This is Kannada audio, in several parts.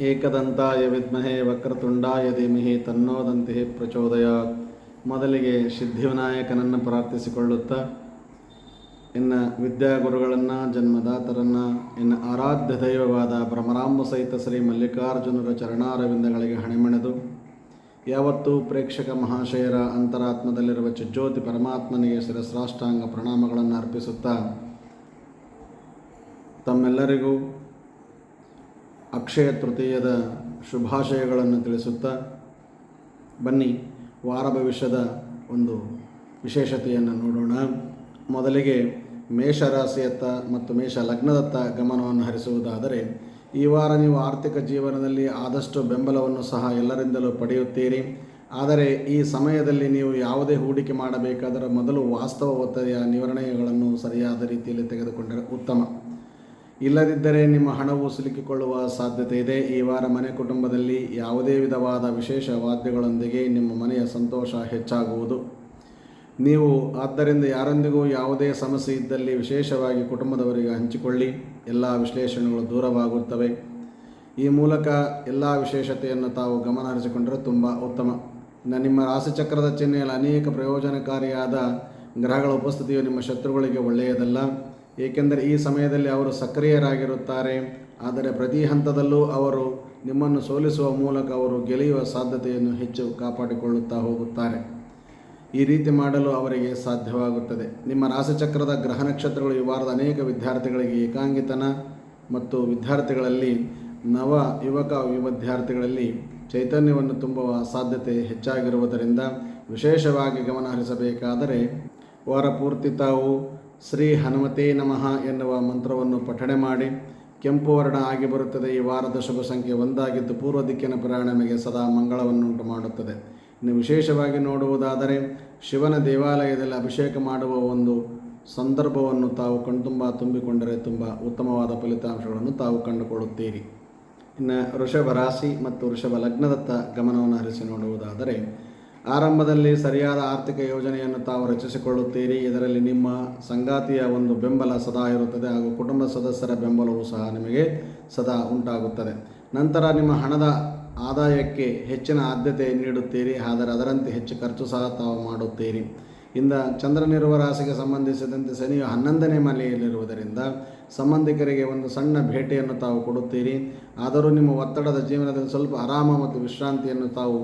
ಏಕದಂತಾಯ ವಿದ್ಮಹೆ ವಕ್ರತುಂಡಾಯ ಧೀಮಹಿ ತನ್ನೋದಂತೆ ಪ್ರಚೋದಯ. ಮೊದಲಿಗೆ ಸಿದ್ಧಿವಿನಾಯಕನನ್ನು ಪ್ರಾರ್ಥಿಸಿಕೊಳ್ಳುತ್ತಾ, ಇನ್ನು ವಿದ್ಯಾಗುರುಗಳನ್ನು, ಜನ್ಮದಾತರನ್ನು, ಇನ್ನು ಆರಾಧ್ಯ ದೈವವಾದ ಭ್ರಮರಾಂಬ ಸಹಿತ ಶ್ರೀ ಮಲ್ಲಿಕಾರ್ಜುನರ ಚರಣಾರವಿಂದಗಳಿಗೆ ಹಣೆಮೆಣೆದು, ಯಾವತ್ತೂ ಪ್ರೇಕ್ಷಕ ಮಹಾಶಯರ ಅಂತರಾತ್ಮದಲ್ಲಿರುವ ಚಿಜ್ಯೋತಿ ಪರಮಾತ್ಮನಿಗೆ ಶಿರಸ್ರಾಷ್ಟಾಂಗ ಪ್ರಣಾಮಗಳನ್ನು ಅರ್ಪಿಸುತ್ತಾ, ತಮ್ಮೆಲ್ಲರಿಗೂ ಅಕ್ಷಯ ತೃತೀಯದ ಶುಭಾಶಯಗಳನ್ನು ತಿಳಿಸುತ್ತಾ ಬನ್ನಿ, ವಾರ ಭವಿಷ್ಯದ ಒಂದು ವಿಶೇಷತೆಯನ್ನು ನೋಡೋಣ. ಮೊದಲಿಗೆ ಮೇಷರಾಶಿಯತ್ತ ಮತ್ತು ಮೇಷ ಲಗ್ನದತ್ತ ಗಮನವನ್ನು ಹರಿಸುವುದಾದರೆ, ಈ ವಾರ ನೀವು ಆರ್ಥಿಕ ಜೀವನದಲ್ಲಿ ಆದಷ್ಟು ಬೆಂಬಲವನ್ನು ಸಹ ಎಲ್ಲರಿಂದಲೂ ಪಡೆಯುತ್ತೀರಿ. ಆದರೆ ಈ ಸಮಯದಲ್ಲಿ ನೀವು ಯಾವುದೇ ಹೂಡಿಕೆ ಮಾಡಬೇಕಾದರೆ ಮೊದಲು ವಾಸ್ತವ ಒತ್ತಡೆಯ ನಿರ್ಣಯಗಳನ್ನು ಸರಿಯಾದ ರೀತಿಯಲ್ಲಿ ತೆಗೆದುಕೊಂಡರೆ ಉತ್ತಮ. ಇಲ್ಲದಿದ್ದರೆ ನಿಮ್ಮ ಹಣವು ಸಿಲುಕಿಕೊಳ್ಳುವ ಸಾಧ್ಯತೆ ಇದೆ. ಈ ವಾರ ಮನೆ ಕುಟುಂಬದಲ್ಲಿ ಯಾವುದೇ ವಿಧವಾದ ವಿಶೇಷ ವಾದ್ಯಗಳೊಂದಿಗೆ ನಿಮ್ಮ ಮನೆಯ ಸಂತೋಷ ಹೆಚ್ಚಾಗುವುದು. ನೀವು ಆದ್ದರಿಂದ ಯಾರೊಂದಿಗೂ ಯಾವುದೇ ಸಮಸ್ಯೆ ಇದ್ದಲ್ಲಿ ವಿಶೇಷವಾಗಿ ಕುಟುಂಬದವರಿಗೆ ಹಂಚಿಕೊಳ್ಳಿ. ಎಲ್ಲ ವಿಶ್ಲೇಷಣೆಗಳು ದೂರವಾಗುತ್ತವೆ. ಈ ಮೂಲಕ ಎಲ್ಲ ವಿಶೇಷತೆಯನ್ನು ತಾವು ಗಮನ ಹರಿಸಿಕೊಂಡರೆ ತುಂಬ ಉತ್ತಮ. ನಿಮ್ಮ ರಾಶಿಚಕ್ರದ ಚಿಹ್ನೆಯಲ್ಲಿ ಅನೇಕ ಪ್ರಯೋಜನಕಾರಿಯಾದ ಗ್ರಹಗಳ ಉಪಸ್ಥಿತಿಯು ನಿಮ್ಮ ಶತ್ರುಗಳಿಗೆ ಒಳ್ಳೆಯದಲ್ಲ. ಏಕೆಂದರೆ ಈ ಸಮಯದಲ್ಲಿ ಅವರು ಸಕ್ರಿಯರಾಗಿರುತ್ತಾರೆ, ಆದರೆ ಪ್ರತಿ ಹಂತದಲ್ಲೂ ಅವರು ನಿಮ್ಮನ್ನು ಸೋಲಿಸುವ ಮೂಲಕ ಅವರು ಗೆಲೆಯುವ ಸಾಧ್ಯತೆಯನ್ನು ಹೆಚ್ಚು ಕಾಪಾಡಿಕೊಳ್ಳುತ್ತಾ ಹೋಗುತ್ತಾರೆ. ಈ ರೀತಿ ಮಾಡಲು ಅವರಿಗೆ ಸಾಧ್ಯವಾಗುತ್ತದೆ. ನಿಮ್ಮ ರಾಸಚಕ್ರದ ಗ್ರಹ ನಕ್ಷತ್ರಗಳು ಈ ವಾರದ ಅನೇಕ ವಿದ್ಯಾರ್ಥಿಗಳಿಗೆ ಏಕಾಂಗಿತನ ಮತ್ತು ವಿದ್ಯಾರ್ಥಿಗಳಲ್ಲಿ ನವ ಯುವಕ ವಿದ್ಯಾರ್ಥಿಗಳಲ್ಲಿ ಚೈತನ್ಯವನ್ನು ತುಂಬುವ ಸಾಧ್ಯತೆ ಹೆಚ್ಚಾಗಿರುವುದರಿಂದ ವಿಶೇಷವಾಗಿ ಗಮನ ಹರಿಸಬೇಕಾದರೆ ವಾರ ಪೂರ್ತಿ ತಾವು ಶ್ರೀ ಹನುಮತೇ ನಮಃ ಎನ್ನುವ ಮಂತ್ರವನ್ನು ಪಠಣೆ ಮಾಡಿ ಕೆಂಪು ವರ್ಣ ಆಗಿ ಬರುತ್ತದೆ. ಈ ವಾರದ ಶುಭ ಸಂಖ್ಯೆ ಒಂದಾಗಿದ್ದು ಪೂರ್ವ ದಿಕ್ಕಿನ ಪ್ರಯಾಣಮಿಗೆ ಸದಾ ಮಂಗಳವನ್ನುಂಟು ಮಾಡುತ್ತದೆ. ಇನ್ನು ವಿಶೇಷವಾಗಿ ನೋಡುವುದಾದರೆ ಶಿವನ ದೇವಾಲಯದಲ್ಲಿ ಅಭಿಷೇಕ ಮಾಡುವ ಒಂದು ಸಂದರ್ಭವನ್ನು ತಾವು ಕಣ್ತುಂಬ ತುಂಬಿಕೊಂಡರೆ ತುಂಬ ಉತ್ತಮವಾದ ಫಲಿತಾಂಶಗಳನ್ನು ತಾವು ಕಂಡುಕೊಳ್ಳುತ್ತೀರಿ. ಇನ್ನು ವೃಷಭ ರಾಶಿ ಮತ್ತು ವೃಷಭ ಲಗ್ನದತ್ತ ಗಮನವನ್ನು ಹರಿಸಿ ನೋಡುವುದಾದರೆ ಆರಂಭದಲ್ಲಿ ಸರಿಯಾದ ಆರ್ಥಿಕ ಯೋಜನೆಯನ್ನು ತಾವು ರಚಿಸಿಕೊಳ್ಳುತ್ತೀರಿ. ಇದರಲ್ಲಿ ನಿಮ್ಮ ಸಂಗಾತಿಯ ಒಂದು ಬೆಂಬಲ ಸದಾ ಇರುತ್ತದೆ ಹಾಗೂ ಕುಟುಂಬ ಸದಸ್ಯರ ಬೆಂಬಲವೂ ಸಹ ನಿಮಗೆ ಸದಾ ಉಂಟಾಗುತ್ತದೆ. ನಂತರ ನಿಮ್ಮ ಹಣದ ಆದಾಯಕ್ಕೆ ಹೆಚ್ಚಿನ ಆದ್ಯತೆ ನೀಡುತ್ತೀರಿ, ಆದರೆ ಅದರಂತೆ ಹೆಚ್ಚು ಖರ್ಚು ಸಹ ತಾವು ಮಾಡುತ್ತೀರಿ. ಇಂದ ಚಂದ್ರನಿರುವ ರಾಶಿಗೆ ಸಂಬಂಧಿಸಿದಂತೆ ಶನಿಯು ಹನ್ನೊಂದನೇ ಮನೆಯಲ್ಲಿರುವುದರಿಂದ ಸಂಬಂಧಿಕರಿಗೆ ಒಂದು ಸಣ್ಣ ಭೇಟಿಯನ್ನು ತಾವು ಕೊಡುತ್ತೀರಿ. ಆದರೂ ನಿಮ್ಮ ಒತ್ತಡದ ಜೀವನದಲ್ಲಿ ಸ್ವಲ್ಪ ಆರಾಮ ಮತ್ತು ವಿಶ್ರಾಂತಿಯನ್ನು ತಾವು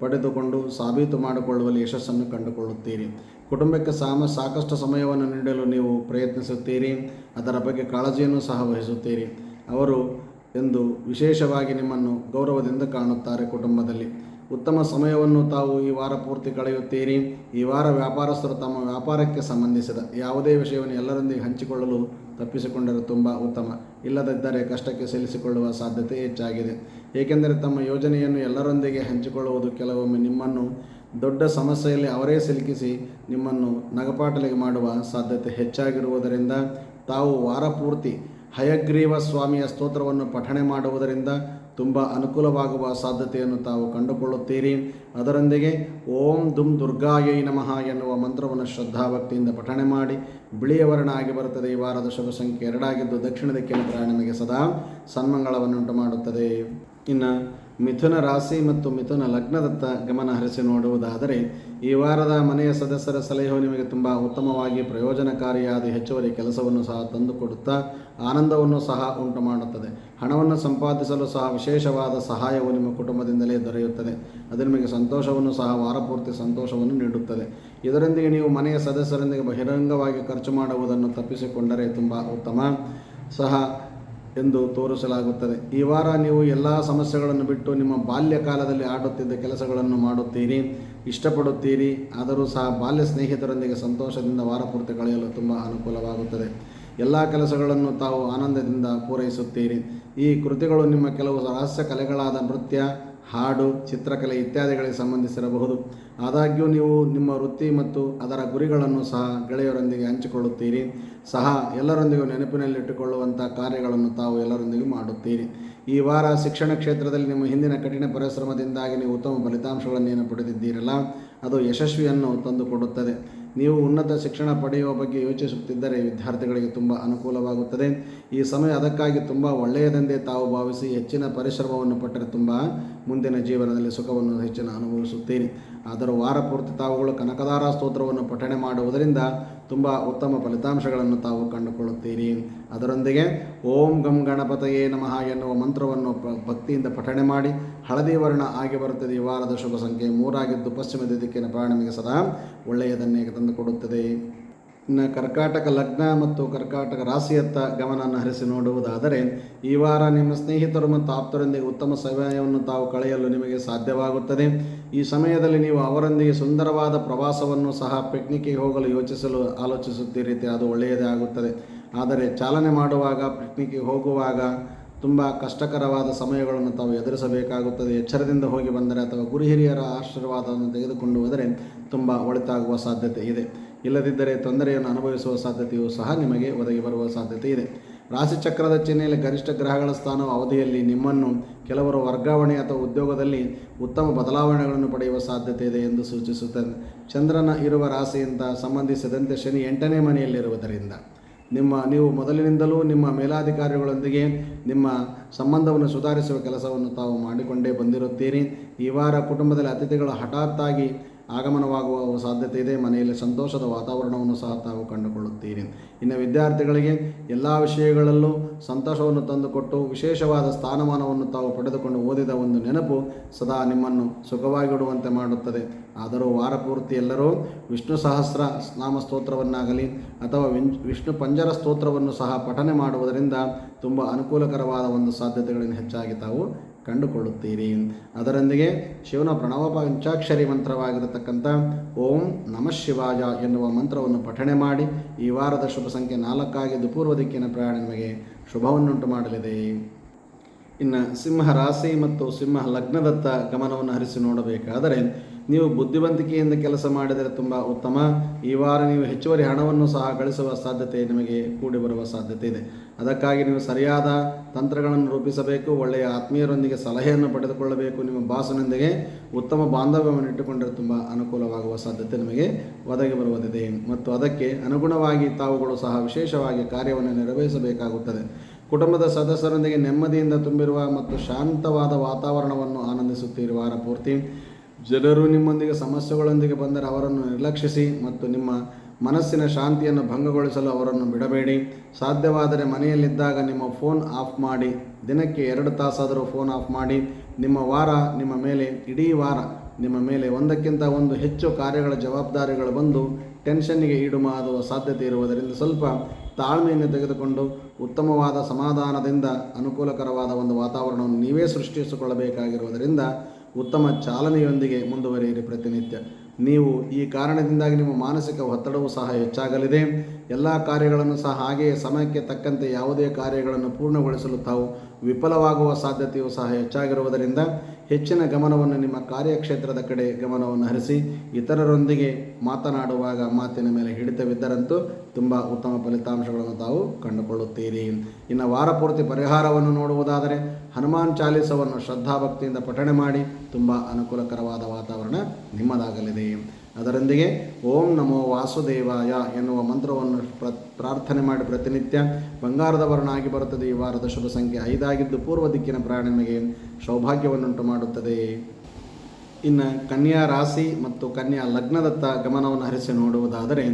ಪಡೆದುಕೊಂಡು ಸಾಬೀತು ಮಾಡಿಕೊಳ್ಳುವಲ್ಲಿ ಯಶಸ್ಸನ್ನು ಕಂಡುಕೊಳ್ಳುತ್ತೀರಿ. ಕುಟುಂಬಕ್ಕೆ ಸಾಮ, ಸಾಕಷ್ಟು ಸಮಯವನ್ನು ನೀಡಲು ನೀವು ಪ್ರಯತ್ನಿಸುತ್ತೀರಿ. ಅದರ ಬಗ್ಗೆ ಕಾಳಜಿಯನ್ನು ಸಹ ವಹಿಸುತ್ತೀರಿ. ಅವರು ಎಂದು ವಿಶೇಷವಾಗಿ ನಿಮ್ಮನ್ನು ಗೌರವದಿಂದ ಕಾಣುತ್ತಾರೆ ಕುಟುಂಬದಲ್ಲಿ. ಉತ್ತಮ ಸಮಯವನ್ನು ತಾವು ಈ ವಾರ ಪೂರ್ತಿ ಕಳೆಯುತ್ತೀರಿ. ಈ ವಾರ ವ್ಯಾಪಾರಸ್ಥರು ತಮ್ಮ ವ್ಯಾಪಾರಕ್ಕೆ ಸಂಬಂಧಿಸಿದ ಯಾವುದೇ ವಿಷಯವನ್ನು ಎಲ್ಲರೊಂದಿಗೆ ಹಂಚಿಕೊಳ್ಳಲು ತಪ್ಪಿಸಿಕೊಂಡರೆ ತುಂಬ ಉತ್ತಮ. ಇಲ್ಲದಿದ್ದರೆ ಕಷ್ಟಕ್ಕೆ ಸೇರಿಸಿಕೊಳ್ಳುವ ಸಾಧ್ಯತೆ ಹೆಚ್ಚಾಗಿದೆ. ಏಕೆಂದರೆ ತಮ್ಮ ಯೋಜನೆಯನ್ನು ಎಲ್ಲರೊಂದಿಗೆ ಹಂಚಿಕೊಳ್ಳುವುದು ಕೆಲವೊಮ್ಮೆ ನಿಮ್ಮನ್ನು ದೊಡ್ಡ ಸಮಸ್ಯೆಯಲ್ಲಿ ಅವರೇ ಸಿಲುಕಿಸಿ ನಿಮ್ಮನ್ನು ನಗಪಾಟಲಿಗೆ ಮಾಡುವ ಸಾಧ್ಯತೆ ಹೆಚ್ಚಾಗಿರುವುದರಿಂದ, ತಾವು ವಾರಪೂರ್ತಿ ಹಯಗ್ರೀವ ಸ್ವಾಮಿಯ ಸ್ತೋತ್ರವನ್ನು ಪಠಣೆ ಮಾಡುವುದರಿಂದ ತುಂಬ ಅನುಕೂಲವಾಗುವ ಸಾಧ್ಯತೆಯನ್ನು ತಾವು ಕಂಡುಕೊಳ್ಳುತ್ತೀರಿ. ಅದರೊಂದಿಗೆ, ಓಂ ದುಮ್ ದುರ್ಗಾಯೈ ನಮಃ ಎನ್ನುವ ಮಂತ್ರವನ್ನು ಶ್ರದ್ಧಾಭಕ್ತಿಯಿಂದ ಪಠಣೆ ಮಾಡಿ ಬಿಳಿಯ ವರ್ಣ ಆಗಿ ಬರುತ್ತದೆ. ಈ ವಾರದ ಶುಭ ಸಂಖ್ಯೆ ಎರಡಾಗಿದ್ದು ದಕ್ಷಿಣ ದಿಕ್ಕಿನ ಸದಾ ಸನ್ಮಂಗಳವನ್ನುಂಟು ಮಾಡುತ್ತದೆ. ಇನ್ನು ಮಿಥುನ ರಾಶಿ ಮತ್ತು ಮಿಥುನ ಲಗ್ನದತ್ತ ಗಮನ ಹರಿಸಿ ನೋಡುವುದಾದರೆ, ಈ ವಾರದ ಮನೆಯ ಸದಸ್ಯರ ಸಲಹೆಯು ನಿಮಗೆ ತುಂಬ ಉತ್ತಮವಾಗಿ ಪ್ರಯೋಜನಕಾರಿಯಾದ ಹೆಚ್ಚುವರಿ ಕೆಲಸವನ್ನು ಸಹ ತಂದುಕೊಡುತ್ತಾ ಆನಂದವನ್ನು ಸಹ ಉಂಟು ಮಾಡುತ್ತದೆ. ಹಣವನ್ನು ಸಂಪಾದಿಸಲು ಸಹ ವಿಶೇಷವಾದ ಸಹಾಯವು ನಿಮ್ಮ ಕುಟುಂಬದಿಂದಲೇ ದೊರೆಯುತ್ತದೆ. ಅದು ನಿಮಗೆ ಸಂತೋಷವನ್ನು ಸಹ, ವಾರಪೂರ್ತಿ ಸಂತೋಷವನ್ನು ನೀಡುತ್ತದೆ. ಇದರೊಂದಿಗೆ ನೀವು ಮನೆಯ ಸದಸ್ಯರೊಂದಿಗೆ ಬಹಿರಂಗವಾಗಿ ಖರ್ಚು ಮಾಡುವುದನ್ನು ತಪ್ಪಿಸಿಕೊಂಡರೆ ತುಂಬ ಉತ್ತಮ. ಸಹ ಎಂದು ತೋರಿಸಲಾಗುತ್ತದೆ. ಈ ವಾರ ನೀವು ಎಲ್ಲ ಸಮಸ್ಯೆಗಳನ್ನು ಬಿಟ್ಟು ನಿಮ್ಮ ಬಾಲ್ಯ ಕಾಲದಲ್ಲಿ ಆಡುತ್ತಿದ್ದ ಕೆಲಸಗಳನ್ನು ಮಾಡುತ್ತೀರಿ, ಇಷ್ಟಪಡುತ್ತೀರಿ. ಆದರೂ ಸಹ ಬಾಲ್ಯ ಸ್ನೇಹಿತರೊಂದಿಗೆ ಸಂತೋಷದಿಂದ ವಾರ ಪೂರ್ತಿ ಕಳೆಯಲು ತುಂಬ ಅನುಕೂಲವಾಗುತ್ತದೆ. ಎಲ್ಲ ಕೆಲಸಗಳನ್ನು ತಾವು ಆನಂದದಿಂದ ಪೂರೈಸುತ್ತೀರಿ. ಈ ಕೃತಿಗಳು ನಿಮ್ಮ ಕೆಲವು ರಹಸ್ಯ ಕಲೆಗಳಾದ ನೃತ್ಯ ಹಾಡು, ಚಿತ್ರಕಲೆ ಇತ್ಯಾದಿಗಳಿಗೆ ಸಂಬಂಧಿಸಿರಬಹುದು. ಆದಾಗ್ಯೂ ನೀವು ನಿಮ್ಮ ವೃತ್ತಿ ಮತ್ತು ಅದರ ಗುರಿಗಳನ್ನು ಸಹ ಗೆಳೆಯರೊಂದಿಗೆ ಹಂಚಿಕೊಳ್ಳುತ್ತೀರಿ. ಸಹ ಎಲ್ಲರೊಂದಿಗೂ ನೆನಪಿನಲ್ಲಿಟ್ಟುಕೊಳ್ಳುವಂಥ ಕಾರ್ಯಗಳನ್ನು ತಾವು ಎಲ್ಲರೊಂದಿಗೆ ಮಾಡುತ್ತೀರಿ. ಈ ವಾರ ಶಿಕ್ಷಣ ಕ್ಷೇತ್ರದಲ್ಲಿ ನಿಮ್ಮ ಹಿಂದಿನ ಕಠಿಣ ಪರಿಶ್ರಮದಿಂದಾಗಿ ನೀವು ಉತ್ತಮ ಫಲಿತಾಂಶಗಳನ್ನೇನು ಪಡೆದಿದ್ದೀರಲ್ಲ, ಅದು ಯಶಸ್ವಿಯನ್ನು ತಂದುಕೊಡುತ್ತದೆ. ನೀವು ಉನ್ನತ ಶಿಕ್ಷಣ ಪಡೆಯುವ ಬಗ್ಗೆ ಯೋಚಿಸುತ್ತಿದ್ದರೆ ವಿದ್ಯಾರ್ಥಿಗಳಿಗೆ ತುಂಬ ಅನುಕೂಲವಾಗುತ್ತದೆ. ಈ ಸಮಯ ಅದಕ್ಕಾಗಿ ತುಂಬ ಒಳ್ಳೆಯದೆಂದೇ ತಾವು ಭಾವಿಸಿ ಹೆಚ್ಚಿನ ಪರಿಶ್ರಮವನ್ನು ಪಟ್ಟರೆ ತುಂಬ ಮುಂದಿನ ಜೀವನದಲ್ಲಿ ಸುಖವನ್ನು ಹೆಚ್ಚಿನ ಅನುಭವಿಸುತ್ತೀರಿ. ಆದರೂ ವಾರ ಪೂರ್ತಿ ತಾವುಗಳು ಕನಕದಾರ ಸ್ತೋತ್ರವನ್ನು ಪಠಣೆ ಮಾಡುವುದರಿಂದ ತುಂಬ ಉತ್ತಮ ಫಲಿತಾಂಶಗಳನ್ನು ತಾವು ಕಂಡುಕೊಳ್ಳುತ್ತೀರಿ. ಅದರೊಂದಿಗೆ ಓಂ ಗಂ ಗಣಪತಯೇ ನಮಃ ಎನ್ನುವ ಮಂತ್ರವನ್ನು ಭಕ್ತಿಯಿಂದ ಪಠಣೆ ಮಾಡಿ ಹಳದಿ ವರ್ಣ ಆಗಿ ಬರುತ್ತದೆ ಈ ವಾರದ ಶುಭ ಸಂಖ್ಯೆ ಮೂರಾಗಿದ್ದು ಪಶ್ಚಿಮದ ದಿಕ್ಕಿನ ಪ್ರಾಣಿಗೆ ಸದಾ ಒಳ್ಳೆಯದನ್ನೇ ತಂದುಕೊಡುತ್ತದೆ. ಇನ್ನು ಕರ್ಕಾಟಕ ಲಗ್ನ ಮತ್ತು ಕರ್ಕಾಟಕ ರಾಶಿಯತ್ತ ಗಮನವನ್ನು ಹರಿಸಿ ನೋಡುವುದಾದರೆ ಈ ವಾರ ನಿಮ್ಮ ಸ್ನೇಹಿತರು ಮತ್ತು ಆಪ್ತರೊಂದಿಗೆ ಉತ್ತಮ ಸಮಯವನ್ನು ತಾವು ಕಳೆಯಲು ನಿಮಗೆ ಸಾಧ್ಯವಾಗುತ್ತದೆ. ಈ ಸಮಯದಲ್ಲಿ ನೀವು ಅವರೊಂದಿಗೆ ಸುಂದರವಾದ ಪ್ರವಾಸವನ್ನು ಸಹ ಪಿಕ್ನಿಕ್ಕಿಗೆ ಹೋಗಲು ಯೋಚಿಸಲು ಆಲೋಚಿಸುತ್ತೀರಿ ಅದು ಒಳ್ಳೆಯದೇ ಆಗುತ್ತದೆ. ಆದರೆ ಚಾಲನೆ ಮಾಡುವಾಗ ಪಿಕ್ನಿಕ್ಕಿಗೆ ಹೋಗುವಾಗ ತುಂಬ ಕಷ್ಟಕರವಾದ ಸಮಯಗಳನ್ನು ತಾವು ಎದುರಿಸಬೇಕಾಗುತ್ತದೆ. ಎಚ್ಚರದಿಂದ ಹೋಗಿ ಬಂದರೆ ಅಥವಾ ಗುರು ಹಿರಿಯರ ಆಶೀರ್ವಾದವನ್ನು ತೆಗೆದುಕೊಂಡು ಹೋದರೆ ತುಂಬ ಒಳಿತಾಗುವ ಸಾಧ್ಯತೆ ಇದೆ. ಇಲ್ಲದಿದ್ದರೆ ತೊಂದರೆಯನ್ನು ಅನುಭವಿಸುವ ಸಾಧ್ಯತೆಯೂ ಸಹ ನಿಮಗೆ ಒದಗಿ ಬರುವ ಸಾಧ್ಯತೆ ಇದೆ. ರಾಶಿಚಕ್ರದ ಚಿಹ್ನೆಯಲ್ಲಿ ಗರಿಷ್ಠ ಗ್ರಹಗಳ ಸ್ಥಾನವು ಅವಧಿಯಲ್ಲಿ ನಿಮ್ಮನ್ನು ಕೆಲವರು ವರ್ಗಾವಣೆ ಅಥವಾ ಉದ್ಯೋಗದಲ್ಲಿ ಉತ್ತಮ ಬದಲಾವಣೆಗಳನ್ನು ಪಡೆಯುವ ಸಾಧ್ಯತೆ ಇದೆ ಎಂದು ಸೂಚಿಸುತ್ತದೆ. ಚಂದ್ರನ ಇರುವ ರಾಶಿಯಿಂದ ಸಂಬಂಧಿಸಿದಂತೆ ಶನಿ ಎಂಟನೇ ಮನೆಯಲ್ಲಿರುವುದರಿಂದ ನಿಮ್ಮ, ನೀವು ಮೊದಲಿನಿಂದಲೂ ನಿಮ್ಮ ಮೇಲಾಧಿಕಾರಿಗಳೊಂದಿಗೆ ನಿಮ್ಮ ಸಂಬಂಧವನ್ನು ಸುಧಾರಿಸುವ ಕೆಲಸವನ್ನು ತಾವು ಮಾಡಿಕೊಂಡೇ ಬಂದಿರುತ್ತೀರಿ. ಈ ವಾರ ಕುಟುಂಬದಲ್ಲಿ ಅತಿಥಿಗಳು ಹಠಾತ್ತಾಗಿ ಆಗಮನವಾಗುವ ಸಾಧ್ಯತೆ ಇದೆ. ಮನೆಯಲ್ಲಿ ಸಂತೋಷದ ವಾತಾವರಣವನ್ನು ಸಹ ತಾವು ಕಂಡುಕೊಳ್ಳುತ್ತೀರಿ. ಇನ್ನು ವಿದ್ಯಾರ್ಥಿಗಳಿಗೆ ಎಲ್ಲ ವಿಷಯಗಳಲ್ಲೂ ಸಂತೋಷವನ್ನು ತಂದುಕೊಟ್ಟು ವಿಶೇಷವಾದ ಸ್ಥಾನಮಾನವನ್ನು ತಾವು ಪಡೆದುಕೊಂಡು ಓದಿದ ಒಂದು ನೆನಪು ಸದಾ ನಿಮ್ಮನ್ನು ಸುಖವಾಗಿಡುವಂತೆ ಮಾಡುತ್ತದೆ. ಆದರೂ ವಾರಪೂರ್ತಿ ಎಲ್ಲರೂ ವಿಷ್ಣು ಸಹಸ್ರ ನಾಮ ಸ್ತೋತ್ರವನ್ನಾಗಲಿ ಅಥವಾ ವಿಷ್ಣು ಪಂಜರ ಸ್ತೋತ್ರವನ್ನು ಸಹ ಪಠನೆ ಮಾಡುವುದರಿಂದ ತುಂಬ ಅನುಕೂಲಕರವಾದ ಒಂದು ಸಾಧ್ಯತೆಗಳನ್ನು ಹೆಚ್ಚಾಗಿ ತಾವು ಕಂಡುಕೊಳ್ಳುತ್ತೀರಿ. ಅದರೊಂದಿಗೆ ಶಿವನ ಪ್ರಣವ ಪಂಚಾಕ್ಷರಿ ಮಂತ್ರವಾಗಿರತಕ್ಕಂಥ ಓಂ ನಮಃ ಶಿವಾಯ ಎನ್ನುವ ಮಂತ್ರವನ್ನು ಪಠಣೆ ಮಾಡಿ ಈ ವಾರದ ಶುಭ ಸಂಖ್ಯೆ ನಾಲ್ಕಾಗಿದ್ದು ಪೂರ್ವ ದಿಕ್ಕಿನ ಪ್ರಯಾಣ ನಿಮಗೆ ಶುಭವನ್ನುಂಟು ಮಾಡಲಿದೆ. ಇನ್ನು ಸಿಂಹ ರಾಶಿ ಮತ್ತು ಸಿಂಹ ಲಗ್ನದತ್ತ ಗಮನವನ್ನು ಹರಿಸಿ ನೋಡಬೇಕಾದರೆ ನೀವು ಬುದ್ಧಿವಂತಿಕೆಯಿಂದ ಕೆಲಸ ಮಾಡಿದರೆ ತುಂಬ ಉತ್ತಮ. ಈ ವಾರ ನೀವು ಹೆಚ್ಚುವರಿ ಹಣವನ್ನು ಸಹ ಗಳಿಸುವ ಸಾಧ್ಯತೆ ನಿಮಗೆ ಕೂಡಿ ಬರುವ ಸಾಧ್ಯತೆ ಇದೆ. ಅದಕ್ಕಾಗಿ ನೀವು ಸರಿಯಾದ ತಂತ್ರಗಳನ್ನು ರೂಪಿಸಬೇಕು, ಒಳ್ಳೆಯ ಆತ್ಮೀಯರೊಂದಿಗೆ ಸಲಹೆಯನ್ನು ಪಡೆದುಕೊಳ್ಳಬೇಕು. ನಿಮ್ಮ ಬಾಸನೊಂದಿಗೆ ಉತ್ತಮ ಬಾಂಧವ್ಯವನ್ನು ಇಟ್ಟುಕೊಂಡರೆ ತುಂಬ ಅನುಕೂಲವಾಗುವ ಸಾಧ್ಯತೆ ನಿಮಗೆ ಒದಗಿ ಬರುವುದಿದೆ ಮತ್ತು ಅದಕ್ಕೆ ಅನುಗುಣವಾಗಿ ತಾವುಗಳು ಸಹ ವಿಶೇಷವಾಗಿ ಕಾರ್ಯವನ್ನು ನೆರವೇರಿಸಬೇಕಾಗುತ್ತದೆ ಕುಟುಂಬದ ಸದಸ್ಯರೊಂದಿಗೆ ನೆಮ್ಮದಿಯಿಂದ ತುಂಬಿರುವ ಮತ್ತು ಶಾಂತವಾದ ವಾತಾವರಣವನ್ನು ಆನಂದಿಸುತ್ತೀರಿ ವಾರ ಪೂರ್ತಿ. ಜನರು ನಿಮ್ಮೊಂದಿಗೆ ಸಮಸ್ಯೆಗಳೊಂದಿಗೆ ಬಂದರೆ ಅವರನ್ನು ನಿರ್ಲಕ್ಷಿಸಿ ಮತ್ತು ನಿಮ್ಮ ಮನಸ್ಸಿನ ಶಾಂತಿಯನ್ನು ಭಂಗಗೊಳಿಸಲು ಅವರನ್ನು ಬಿಡಬೇಡಿ. ಸಾಧ್ಯವಾದರೆ ಮನೆಯಲ್ಲಿದ್ದಾಗ ನಿಮ್ಮ ಫೋನ್ ಆಫ್ ಮಾಡಿ, ದಿನಕ್ಕೆ ಎರಡು ತಾಸಾದರೂ ಫೋನ್ ಆಫ್ ಮಾಡಿ, ನಿಮ್ಮ ವಾರ ನಿಮ್ಮ ಮೇಲೆ, ಇಡೀ ವಾರ ನಿಮ್ಮ ಮೇಲೆ ಒಂದಕ್ಕಿಂತ ಒಂದು ಹೆಚ್ಚು ಕಾರ್ಯಗಳ ಜವಾಬ್ದಾರಿಗಳು ಬಂದು ಟೆನ್ಷನ್ನಿಗೆ ಈಡು ಮಾಡುವ ಸಾಧ್ಯತೆ ಇರುವುದರಿಂದ ಸ್ವಲ್ಪ ತಾಳ್ಮೆಯನ್ನು ತೆಗೆದುಕೊಂಡು ಉತ್ತಮವಾದ ಸಮಾಧಾನದಿಂದ ಅನುಕೂಲಕರವಾದ ಒಂದು ವಾತಾವರಣವನ್ನು ನೀವೇ ಸೃಷ್ಟಿಸಿಕೊಳ್ಳಬೇಕಾಗಿರುವುದರಿಂದ ಉತ್ತಮ ಚಾಲನೆಯೊಂದಿಗೆ ಮುಂದುವರಿಯಿರಿ ಪ್ರತಿನಿತ್ಯ. ನೀವು ಈ ಕಾರಣದಿಂದಾಗಿ ನಿಮ್ಮ ಮಾನಸಿಕ ಒತ್ತಡವೂ ಸಹ ಹೆಚ್ಚಾಗಲಿದೆ. ಎಲ್ಲ ಕಾರ್ಯಗಳನ್ನು ಸಹ ಹಾಗೆಯೇ ಸಮಯಕ್ಕೆ ತಕ್ಕಂತೆ ಯಾವುದೇ ಕಾರ್ಯಗಳನ್ನು ಪೂರ್ಣಗೊಳಿಸಲು ತಾವು ವಿಫಲವಾಗುವ ಸಾಧ್ಯತೆಯೂ ಸಹ ಹೆಚ್ಚಾಗಿರುವುದರಿಂದ ಹೆಚ್ಚಿನ ಗಮನವನ್ನು ನಿಮ್ಮ ಕಾರ್ಯಕ್ಷೇತ್ರದ ಕಡೆ ಗಮನವನ್ನು ಹರಿಸಿ, ಇತರರೊಂದಿಗೆ ಮಾತನಾಡುವಾಗ ಮಾತಿನ ಮೇಲೆ ಹಿಡಿತವಿದ್ದರಂತೂ ತುಂಬ ಉತ್ತಮ ಫಲಿತಾಂಶಗಳನ್ನು ತಾವು ಕಂಡುಕೊಳ್ಳುತ್ತೀರಿ. ಇನ್ನು ವಾರಪೂರ್ತಿ ಪರಿಹಾರವನ್ನು ನೋಡುವುದಾದರೆ, ಹನುಮಾನ್ ಚಾಲೀಸವನ್ನು ಶ್ರದ್ಧಾಭಕ್ತಿಯಿಂದ ಪಠಣೆ ಮಾಡಿ, ತುಂಬ ಅನುಕೂಲಕರವಾದ ವಾತಾವರಣ ನಿಮ್ಮದಾಗಲಿದೆ. ಅದರೊಂದಿಗೆ ಓಂ ನಮೋ ವಾಸುದೇವಾಯ ಎನ್ನುವ ಮಂತ್ರವನ್ನು ಪ್ರ, ಪ್ರಾರ್ಥನೆ ಮಾಡಿ ಪ್ರತಿನಿತ್ಯ ಬಂಗಾರದ ವರ್ಣ ಆಗಿ ಬರುತ್ತದೆ. ಈ ವಾರದ ಶುಭ ಸಂಖ್ಯೆ ಐದಾಗಿದ್ದು ಪೂರ್ವ ದಿಕ್ಕಿನ ನಿಮಗೆ ಸೌಭಾಗ್ಯವನ್ನುಂಟು ಮಾಡುತ್ತದೆ. ಇನ್ನು ಕನ್ಯಾ ರಾಶಿ ಮತ್ತು ಕನ್ಯಾ ಲಗ್ನದತ್ತ ಗಮನವನ್ನು ಹರಿಸಿ ನೋಡುವುದಾದರೆ,